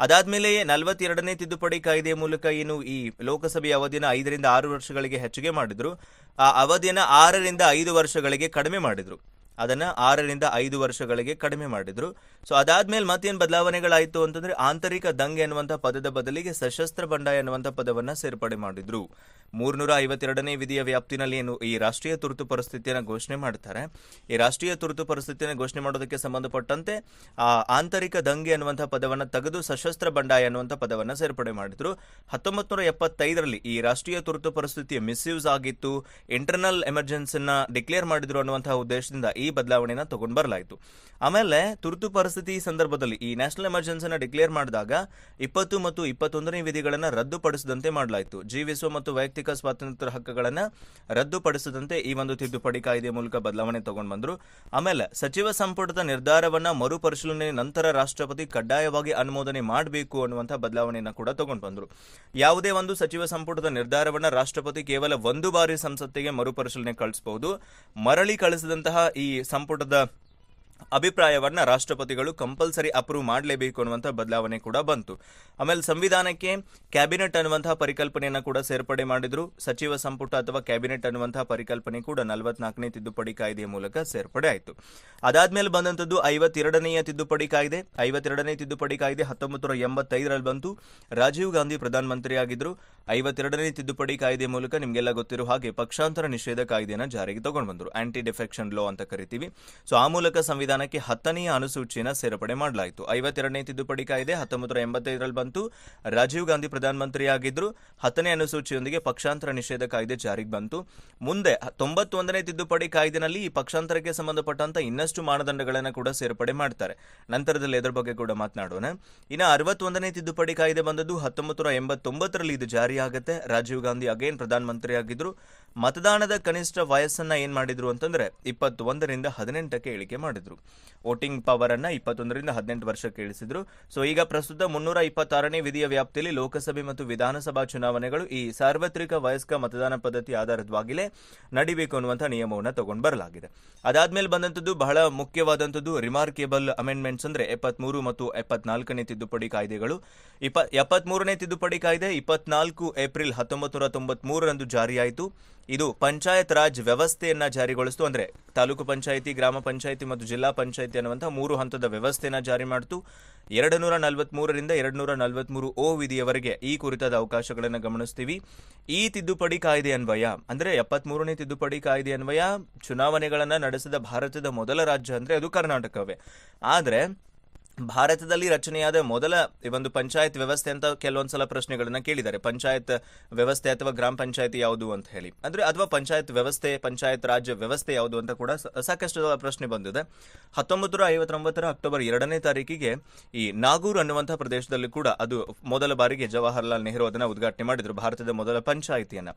ಅದಾದ್ಮೇಲೆ ನಲವತ್ತೆರಡನೇ ತಿದ್ದುಪಡಿ ಕಾಯ್ದೆಯ ಮೂಲಕ ಏನು ಈ ಲೋಕಸಭೆಯ ಅವಧಿನ ಐದರಿಂದ ಆರು ವರ್ಷಗಳಿಗೆ ಹೆಚ್ಚಿಗೆ ಮಾಡಿದ್ರು. ಆ ಅವಧಿಯನ್ನು ಆರರಿಂದ ಐದು ವರ್ಷಗಳಿಗೆ ಕಡಿಮೆ ಮಾಡಿದ್ರು. ಅದನ್ನ ಆರರಿಂದ ಐದು ವರ್ಷಗಳಿಗೆ ಕಡಿಮೆ ಮಾಡಿದ್ರು. ಸೊ ಅದಾದ್ಮೇಲೆ ಮತ್ತೇನು ಬದಲಾವಣೆಗಳಾಯಿತು ಅಂತಂದ್ರೆ ಆಂತರಿಕ ದಂಗೆ ಅನ್ನುವಂಥ ಪದದ ಬದಲಿಗೆ ಸಶಸ್ತ್ರ ಬಂಡಾಯ ಅನ್ನುವಂಥ ಪದವನ್ನ ಸೇರ್ಪಡೆ ಮಾಡಿದ್ರು. ಮೂರ್ನೂರ ಐವತ್ತೆರಡನೇ ವಿಧಿಯ ವ್ಯಾಪ್ತಿನಲ್ಲಿ ಏನು ಈ ರಾಷ್ಟ್ರೀಯ ತುರ್ತು ಪರಿಸ್ಥಿತಿಯನ್ನು ಘೋಷಣೆ ಮಾಡ್ತಾರೆ. ಈ ರಾಷ್ಟ್ರೀಯ ತುರ್ತು ಪರಿಸ್ಥಿತಿಯನ್ನು ಘೋಷಣೆ ಮಾಡೋದಕ್ಕೆ ಸಂಬಂಧಪಟ್ಟಂತೆ, ಆ ಆಂತರಿಕ ದಂಗೆ ಅನ್ನುವಂಥ ಪದವನ್ನು ತೆಗೆದು ಸಶಸ್ತ್ರ ಬಂಡಾಯ ಅನ್ನುವಂಥ ಪದವನ್ನು ಸೇರ್ಪಡೆ ಮಾಡಿದ್ರು. ಹತ್ತೊಂಬತ್ತು ನೂರ ಎಪ್ಪತ್ತೈದರಲ್ಲಿ ಈ ರಾಷ್ಟ್ರೀಯ ತುರ್ತು ಪರಿಸ್ಥಿತಿಯ ಮಿಸ್ಯೂಸ್ ಆಗಿತ್ತು. ಇಂಟರ್ನಲ್ ಎಮರ್ಜೆನ್ಸಿನ ಡಿಕ್ಲೇರ್ ಮಾಡಿದ್ರು ಅನ್ನುವಂಥ ಉದ್ದೇಶದಿಂದ ಈ ಬದಲಾವಣೆಯನ್ನು ತಗೊಂಡು ಬರಲಾಯಿತು. ಆಮೇಲೆ ತುರ್ತು ಪರಿಸ್ಥಿತಿ ಸಂದರ್ಭದಲ್ಲಿ ಈ ನ್ಯಾಷನಲ್ ಎಮರ್ಜೆನ್ಸಿನ ಡಿಕ್ಲೇರ್ ಮಾಡಿದಾಗ ಇಪ್ಪತ್ತು ಮತ್ತು ಇಪ್ಪತ್ತೊಂದನೇ ವಿಧಿಗಳನ್ನು ರದ್ದುಪಡಿಸಿದಂತೆ ಮಾಡಲಾಯಿತು. ಜೀವಿಸುವ ಮತ್ತು ವೈಯಕ್ತಿಕ ವೈಯಕ್ತಿಕ ಸ್ವಾತಂತ್ರ್ಯ ಹಕ್ಕುಗಳನ್ನು ರದ್ದುಪಡಿಸದಂತೆ ಈ ಒಂದು ತಿದ್ದುಪಡಿ ಕಾಯ್ದೆ ಮೂಲಕ ಬದಲಾವಣೆ ತಗೊಂಡು ಬಂದ್ರು. ಆಮೇಲೆ ಸಚಿವ ಸಂಪುಟದ ನಿರ್ಧಾರವನ್ನ ಮರುಪರಿಶೀಲನೆ ನಂತರ ರಾಷ್ಟ್ರಪತಿ ಕಡ್ಡಾಯವಾಗಿ ಅನುಮೋದನೆ ಮಾಡಬೇಕು ಅನ್ನುವಂಥ ಬದಲಾವಣೆಯನ್ನ ಕೂಡ ತಗೊಂಡು ಬಂದ್ರು. ಯಾವುದೇ ಒಂದು ಸಚಿವ ಸಂಪುಟದ ನಿರ್ಧಾರವನ್ನ ರಾಷ್ಟ್ರಪತಿ ಕೇವಲ ಒಂದು ಬಾರಿ ಸಂಸತ್ತಿಗೆ ಮರುಪರಿಶೀಲನೆ ಕಳಿಸಬಹುದು ಮರಳಿ ಕಳಿಸಿದಂತಹ ಈ ಸಂಪುಟದ ಅಭಿಪ್ರಾಯವನ್ನ ರಾಷ್ಟ್ರಪತಿಗಳು ಕಂಪಲ್ಸರಿ ಅಪ್ರೂವ್ ಮಾಡಲೇಬೇಕು ಅನ್ನುವಂಥ ಬದಲಾವಣೆ ಕೂಡ ಬಂತು. ಆಮೇಲೆ ಸಂವಿಧಾನಕ್ಕೆ ಕ್ಯಾಬಿನೆಟ್ ಅನ್ನುವಂತಹ ಪರಿಕಲ್ಪನೆಯನ್ನ ಕೂಡ ಸೇರ್ಪಡೆ ಮಾಡಿದ್ರು. ಸಚಿವ ಸಂಪುಟ ಅಥವಾ ಕ್ಯಾಬಿನೆಟ್ ಅನ್ನುವಂತಹ ಪರಿಕಲ್ಪನೆ ಕೂಡ ನಲವತ್ನಾಲ್ಕನೇ ತಿದ್ದುಪಡಿ ಕಾಯ್ದೆಯ ಮೂಲಕ ಸೇರ್ಪಡೆ ಆಯಿತು. ಅದಾದ್ಮೇಲೆ ಬಂದಂಥದ್ದು ಐವತ್ತೆರಡನೆಯ ತಿದ್ದುಪಡಿ ಕಾಯ್ದೆ. ಐವತ್ತೆರಡನೇ ತಿದ್ದುಪಡಿ ಕಾಯ್ದೆ ಹತ್ತೊಂಬತ್ತು ನೂರ ಎಂಬತ್ತೈದರಲ್ಲಿ ಬಂತು. ರಾಜೀವ್ ಗಾಂಧಿ ಪ್ರಧಾನಮಂತ್ರಿ ಆಗಿದ್ರು ಐವತ್ತೆರಡನೇ ತಿದ್ದುಪಡಿ ಕಾಯ್ದೆ ಮೂಲಕ ನಿಮಗೆಲ್ಲ ಗೊತ್ತಿರೋ ಹಾಗೆ ಪಕ್ಷಾಂತರ ನಿಷೇಧ ಕಾಯ್ದೆಯನ್ನು ಜಾರಿಗೆ ತಗೊಂಡು ಬಂದರು ಆಂಟಿ ಡಿಫೆಕ್ಷನ್ ಲಾ ಅಂತ ಕರಿತೀವಿ. ಸೊ ಆ ಮೂಲಕ ಸಂವಿಧಾನಕ್ಕೆ ಹತ್ತನೆಯ ಅನುಸೂಚಿಯನ್ನು ಸೇರ್ಪಡೆ ಮಾಡಲಾಯಿತು. ಐವತ್ತೆರಡನೇ ತಿದ್ದುಪಡಿ ಕಾಯ್ದೆ ಹತ್ತೊಂಬತ್ತು ಎಂಬತ್ತೈದರಲ್ಲಿ ಬಂತು. ರಾಜೀವ್ ಗಾಂಧಿ ಪ್ರಧಾನಮಂತ್ರಿಯಾಗಿದ್ದರು ಹತ್ತನೇ ಅನುಸೂಚಿಯೊಂದಿಗೆ ಪಕ್ಷಾಂತರ ನಿಷೇಧ ಕಾಯ್ದೆ ಜಾರಿಗೆ ಬಂತು. ಮುಂದೆ ತೊಂಬತ್ತೊಂದನೇ ತಿದ್ದುಪಡಿ ಕಾಯ್ದೆನಲ್ಲಿ ಈ ಪಕ್ಷಾಂತರಕ್ಕೆ ಸಂಬಂಧಪಟ್ಟಂತ ಇನ್ನಷ್ಟು ಮಾನದಂಡಗಳನ್ನು ಕೂಡ ಸೇರ್ಪಡೆ ಮಾಡ್ತಾರೆ. ನಂತರದಲ್ಲಿ ಇದರ ಬಗ್ಗೆ ಕೂಡ ಮಾತನಾಡೋಣ. ಇನ್ನು ಅರವತ್ತೊಂದನೇ ತಿದ್ದುಪಡಿ ಕಾಯ್ದೆ ಬಂದದ್ದು ಹತ್ತೊಂಬತ್ತು ನೂರ ಎಂಬತ್ತೊಂಬತ್ತರಲ್ಲಿ ಇದು ಜಾರಿಯಾಗುತ್ತೆ. ರಾಜೀವ್ ಗಾಂಧಿ ಅಗೇನ್ ಪ್ರಧಾನಮಂತ್ರಿಯಾಗಿದ್ದರು ಮತದಾನದ ಕನಿಷ್ಠ ವಯಸ್ಸನ್ನ ಏನ್ ಮಾಡಿದ್ರು ಅಂತಂದ್ರೆ ಇಪ್ಪತ್ತೊಂದರಿಂದ ಹದಿನೆಂಟಕ್ಕೆ ಇಳಿಕೆ ಮಾಡಿದ್ರು. ವೋಟಿಂಗ್ ಪವರ್ ಅನ್ನ ಇಪ್ಪತ್ತೊಂದರಿಂದ ಹದಿನೆಂಟು ವರ್ಷಕ್ಕೆ ಇಳಿಸಿದ್ರು. ಸೊ ಈಗ ಪ್ರಸ್ತುತ ಮುನ್ನೂರ ಇಪ್ಪತ್ತಾರನೇ ವಿಧಿಯ ವ್ಯಾಪ್ತಿಯಲ್ಲಿ ಲೋಕಸಭೆ ಮತ್ತು ವಿಧಾನಸಭಾ ಚುನಾವಣೆಗಳು ಈ ಸಾರ್ವತ್ರಿಕ ವಯಸ್ಕ ಮತದಾನ ಪದ್ಧತಿ ಆಧಾರದವಾಗಿಲೇ ನಡಿಬೇಕು ಅನ್ನುವಂಥ ನಿಯಮವನ್ನು ತಗೊಂಡು ಬರಲಾಗಿದೆ. ಅದಾದ್ಮೇಲೆ ಬಂದಂಥದ್ದು ಬಹಳ ಮುಖ್ಯವಾದಂಥದ್ದು ರಿಮಾರ್ಕೇಬಲ್ ಅಮೆಂಡ್ಮೆಂಟ್ಸ್ ಅಂದ್ರೆ ಎಪ್ಪತ್ಮೂರು ಮತ್ತು ಎಪ್ಪತ್ನಾಲ್ಕನೇ ತಿದ್ದುಪಡಿ ಕಾಯ್ದೆಗಳು. ಇಪ್ಪ, ಎಪ್ಪತ್ಮೂರನೇ ತಿದ್ದುಪಡಿ ಕಾಯ್ದೆ ಇಪ್ಪತ್ನಾಲ್ಕು ಏಪ್ರಿಲ್ ಹತ್ತೊಂಬತ್ತು ನೂರ ತೊಂಬತ್ಮೂರರಂದು ಜಾರಿಯಾಯಿತು. ಇದು ಪಂಚಾಯತ್ ರಾಜ್ ವ್ಯವಸ್ಥೆಯನ್ನ ಜಾರಿಗೊಳಿಸ್ತು. ಅಂದ್ರೆ ತಾಲೂಕು ಪಂಚಾಯಿತಿ, ಗ್ರಾಮ ಪಂಚಾಯಿತಿ ಮತ್ತು ಜಿಲ್ಲಾ ಪಂಚಾಯಿತಿ ಅನ್ನುವಂಥ ಮೂರು ಹಂತದ ವ್ಯವಸ್ಥೆಯನ್ನ ಜಾರಿ ಮಾಡಿತು. ಎರಡು ನೂರ ನಲವತ್ಮೂರರಿಂದ ಎರಡು ನೂರ ನಲವತ್ಮೂರು ಓ ವಿಧಿಯವರೆಗೆ ಈ ಕುರಿತಾದ ಅವಕಾಶಗಳನ್ನು ಗಮನಿಸ್ತೀವಿ. ಈ ತಿದ್ದುಪಡಿ ಕಾಯ್ದೆ ಅನ್ವಯ, ಅಂದ್ರೆ ಎಪ್ಪತ್ಮೂರನೇ ತಿದ್ದುಪಡಿ ಕಾಯ್ದೆ ಅನ್ವಯ, ಚುನಾವಣೆಗಳನ್ನ ನಡೆಸಿದ ಭಾರತದ ಮೊದಲ ರಾಜ್ಯ ಅಂದ್ರೆ ಅದು ಕರ್ನಾಟಕವೇ. ಆದ್ರೆ ಭಾರತದಲ್ಲಿ ರಚನೆಯಾದ ಮೊದಲ ಈ ಒಂದು ಪಂಚಾಯತ್ ವ್ಯವಸ್ಥೆ ಅಂತ ಕೆಲವೊಂದ್ಸಲ ಪ್ರಶ್ನೆಗಳನ್ನ ಕೇಳಿದ್ದಾರೆ. ಪಂಚಾಯತ್ ವ್ಯವಸ್ಥೆ ಅಥವಾ ಗ್ರಾಮ ಪಂಚಾಯತ್ ಯಾವುದು ಅಂತ ಹೇಳಿ. ಅಂದ್ರೆ ಅಥವಾ ಪಂಚಾಯತ್ ವ್ಯವಸ್ಥೆ, ಪಂಚಾಯತ್ ರಾಜ್ಯ ವ್ಯವಸ್ಥೆ ಯಾವುದು ಅಂತ ಕೂಡ ಸಾಕಷ್ಟು ಪ್ರಶ್ನೆ ಬಂದಿದೆ. ಹತ್ತೊಂಬತ್ತು ಐವತ್ತೊಂಬತ್ತರ ಅಕ್ಟೋಬರ್ ಎರಡನೇ ತಾರೀಕಿಗೆ ಈ ನಾಗೂರ್ ಅನ್ನುವಂತಹ ಪ್ರದೇಶದಲ್ಲಿ ಕೂಡ ಅದು ಮೊದಲ ಬಾರಿಗೆ ಜವಾಹರ್ಲಾಲ್ ನೆಹರು ಅದನ್ನ ಉದ್ಘಾಟನೆ ಮಾಡಿದ್ರು, ಭಾರತದ ಮೊದಲ ಪಂಚಾಯಿತಿಯನ್ನ.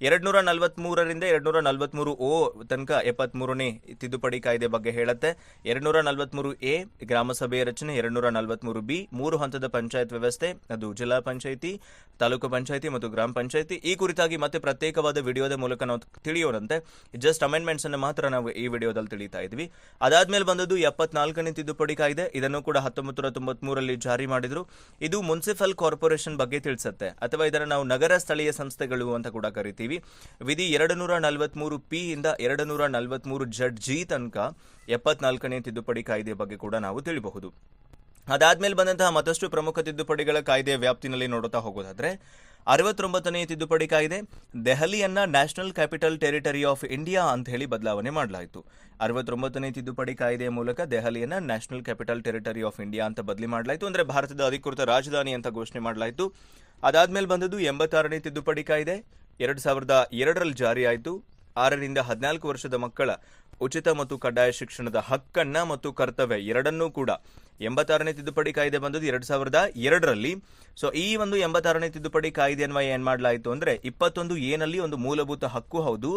ಎರಡ್ ನೂರ ನಲವತ್ಮೂರರಿಂದ ಎರಡ್ ನೂರ ನಲವತ್ಮೂರು ಓ ತನಕ ಎಪ್ಪತ್ಮೂರನೇ ತಿದ್ದುಪಡಿ ಕಾಯ್ದೆ ಬಗ್ಗೆ ಹೇಳುತ್ತೆ. ಎರಡ್ ನೂರ ನಲವತ್ಮೂರು ಎ ಗ್ರಾಮ ಸಭೆಯ ರಚನೆ ಎರಡ್ ನೂರ ನಲವತ್ಮೂರು ಬಿ, ಮೂರು ಹಂತದ ಪಂಚಾಯತ್ ವ್ಯವಸ್ಥೆ, ಅದು ಜಿಲ್ಲಾ ಪಂಚಾಯಿತಿ, ತಾಲೂಕು ಪಂಚಾಯಿತಿ ಮತ್ತು ಗ್ರಾಮ ಪಂಚಾಯಿತಿ. ಈ ಕುರಿತಾಗಿ ಮತ್ತೆ ಪ್ರತ್ಯೇಕವಾದ ವಿಡಿಯೋದ ಮೂಲಕ ನಾವು ತಿಳಿಯೋರಂತೆ ಜಸ್ಟ್ ಅಮೆಂಡ್ಮೆಂಟ್ಸ್ ಅನ್ನು ಮಾತ್ರ ನಾವು ಈ ವಿಡಿಯೋದಲ್ಲಿ ತಿಳಿತಾ ಇದ್ವಿ. ಅದಾದ್ಮೇಲೆ ಬಂದದ್ದು ಎಪ್ಪತ್ನಾಲ್ಕನೇ ತಿದ್ದುಪಡಿ ಕಾಯ್ದೆ. ಇದನ್ನು ಕೂಡ ಹತ್ತೊಂಬತ್ತು ನೂರ ತೊಂಬತ್ಮೂರಲ್ಲಿ ಜಾರಿ ಮಾಡಿದ್ರು. ಇದು ಮುನ್ಸಿಪಲ್ ಕಾರ್ಪೊರೇಷನ್ ಬಗ್ಗೆ ತಿಳಿಸುತ್ತೆ, ಅಥವಾ ಇದನ್ನು ನಾವು ನಗರ ಸ್ಥಳೀಯ ಸಂಸ್ಥೆಗಳು ಅಂತ ಕೂಡ ಕರಿತೀವಿ. ವಿಧಿ ಎರಡು ನೂರ ನಲವತ್ಮೂರು ಪಿ ಇಂದ ಎರಡು ನೂರ ನಲವತ್ಮೂರು ಜಡ್ ಜಿ ತನಕ ಎಪ್ಪತ್ನಾಲ್ಕನೇ ತಿದ್ದುಪಡಿ ಕಾಯ್ದೆ ಬಗ್ಗೆ ಕೂಡ ನಾವು ತಿಳಿಬಹುದು. ಅದಾದ್ಮೇಲೆ ಬಂದಂತಹ ಮತ್ತಷ್ಟು ಪ್ರಮುಖ ತಿದ್ದುಪಡಿಗಳ ಕಾಯ್ದೆ ವ್ಯಾಪ್ತಿನಲ್ಲಿ ನೋಡುತ್ತಾ ಹೋಗೋದಾದ್ರೆ, ಅರವತ್ತೊಂಬತ್ತನೇ ತಿದ್ದುಪಡಿ ಕಾಯ್ದೆ, ದೆಹಲಿಯನ್ನ national capital territory of India ಅಂತ ಹೇಳಿ ಬದಲಾವಣೆ ಮಾಡಲಾಯಿತು. ಅರವತ್ತೊಂಬತ್ತನೇ ತಿದ್ದುಪಡಿ ಕಾಯ್ದೆಯ ಮೂಲಕ ದೆಹಲಿಯನ್ನ national capital territory of India ಅಂತ ಬದಲಿ ಮಾಡಲಾಯಿತು. ಅಂದ್ರೆ ಭಾರತದ ಅಧಿಕೃತ ರಾಜಧಾನಿ ಅಂತ ಘೋಷಣೆ ಮಾಡಲಾಯಿತು. ಅದಾದ್ಮೇಲೆ ಬಂದದ್ದು ಎಂಬತ್ತಾರನೇ ತಿದ್ದುಪಡಿ ಕಾಯ್ದೆ, ಎರಡು ಸಾವಿರದ ಎರಡರಲ್ಲಿ ಜಾರಿಯಾಯಿತು. ಆರರಿಂದ ಹದಿನಾಲ್ಕು ವರ್ಷದ ಮಕ್ಕಳ ಉಚಿತ ಮತ್ತು ಕಡ್ಡಾಯ ಶಿಕ್ಷಣದ ಹಕ್ಕನ್ನ ಮತ್ತು ಕರ್ತವ್ಯ ಎರಡನ್ನೂ ಕೂಡ ಎಂಬತ್ತಾರನೇ ತಿದ್ದುಪಡಿ ಕಾಯ್ದೆ ಬಂದದ್ದು ಎರಡ್ ಸಾವಿರದ ಎರಡರಲ್ಲಿ. ಸೊ ಈ ಒಂದು ಎಂಬತ್ತಾರನೇ ತಿದ್ದುಪಡಿ ಕಾಯ್ದೆ ಅನ್ವಯ ಏನ್ ಮಾಡಲಾಯಿತು ಅಂದ್ರೆ ಇಪ್ಪತ್ತೊಂದು ಎನಲ್ಲಿ ಒಂದು ಮೂಲಭೂತ ಹಕ್ಕು ಹೌದು,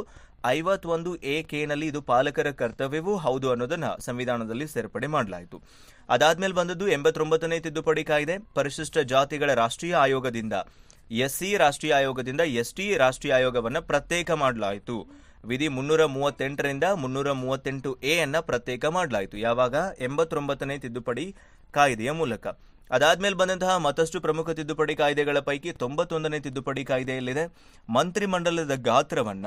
ಐವತ್ತೊಂದು ಎ ಕೆನಲ್ಲಿ ಇದು ಪಾಲಕರ ಕರ್ತವ್ಯವೂ ಹೌದು ಅನ್ನೋದನ್ನ ಸಂವಿಧಾನದಲ್ಲಿ ಸೇರ್ಪಡೆ ಮಾಡಲಾಯಿತು. ಅದಾದ್ಮೇಲೆ ಬಂದದ್ದು ಎಂಬತ್ತೊಂಬತ್ತನೇ ತಿದ್ದುಪಡಿ ಕಾಯ್ದೆ, ಪರಿಶಿಷ್ಟ ಜಾತಿಗಳ ರಾಷ್ಟ್ರೀಯ ಆಯೋಗದಿಂದ, ಎಸ್ಸಿ ರಾಷ್ಟ್ರೀಯ ಆಯೋಗದಿಂದ ಎಸ್ಟಿ ರಾಷ್ಟ್ರೀಯ ಆಯೋಗವನ್ನ ಪ್ರತ್ಯೇಕ ಮಾಡಲಾಯಿತು. ವಿಧಿ ಮುನ್ನೂರ ಮೂವತ್ತೆಂಟರಿಂದ ಮುನ್ನೂರ ಮೂವತ್ತೆಂಟು ಎ ಅನ್ನ ಪ್ರತ್ಯೇಕ ಮಾಡಲಾಯಿತು. ಯಾವಾಗ? ಎಂಬತ್ತೊಂಬತ್ತನೇ ತಿದ್ದುಪಡಿ ಕಾಯ್ದೆಯ ಮೂಲಕ. ಅದಾದ್ಮೇಲೆ ಬಂದಂತಹ ಮತ್ತಷ್ಟು ಪ್ರಮುಖ ತಿದ್ದುಪಡಿ ಕಾಯ್ದೆಗಳ ಪೈಕಿ ತೊಂಬತ್ತೊಂದನೇ ತಿದ್ದುಪಡಿ ಕಾಯ್ದೆಯಲ್ಲಿದೆ ಮಂತ್ರಿಮಂಡಲದ ಗಾತ್ರವನ್ನ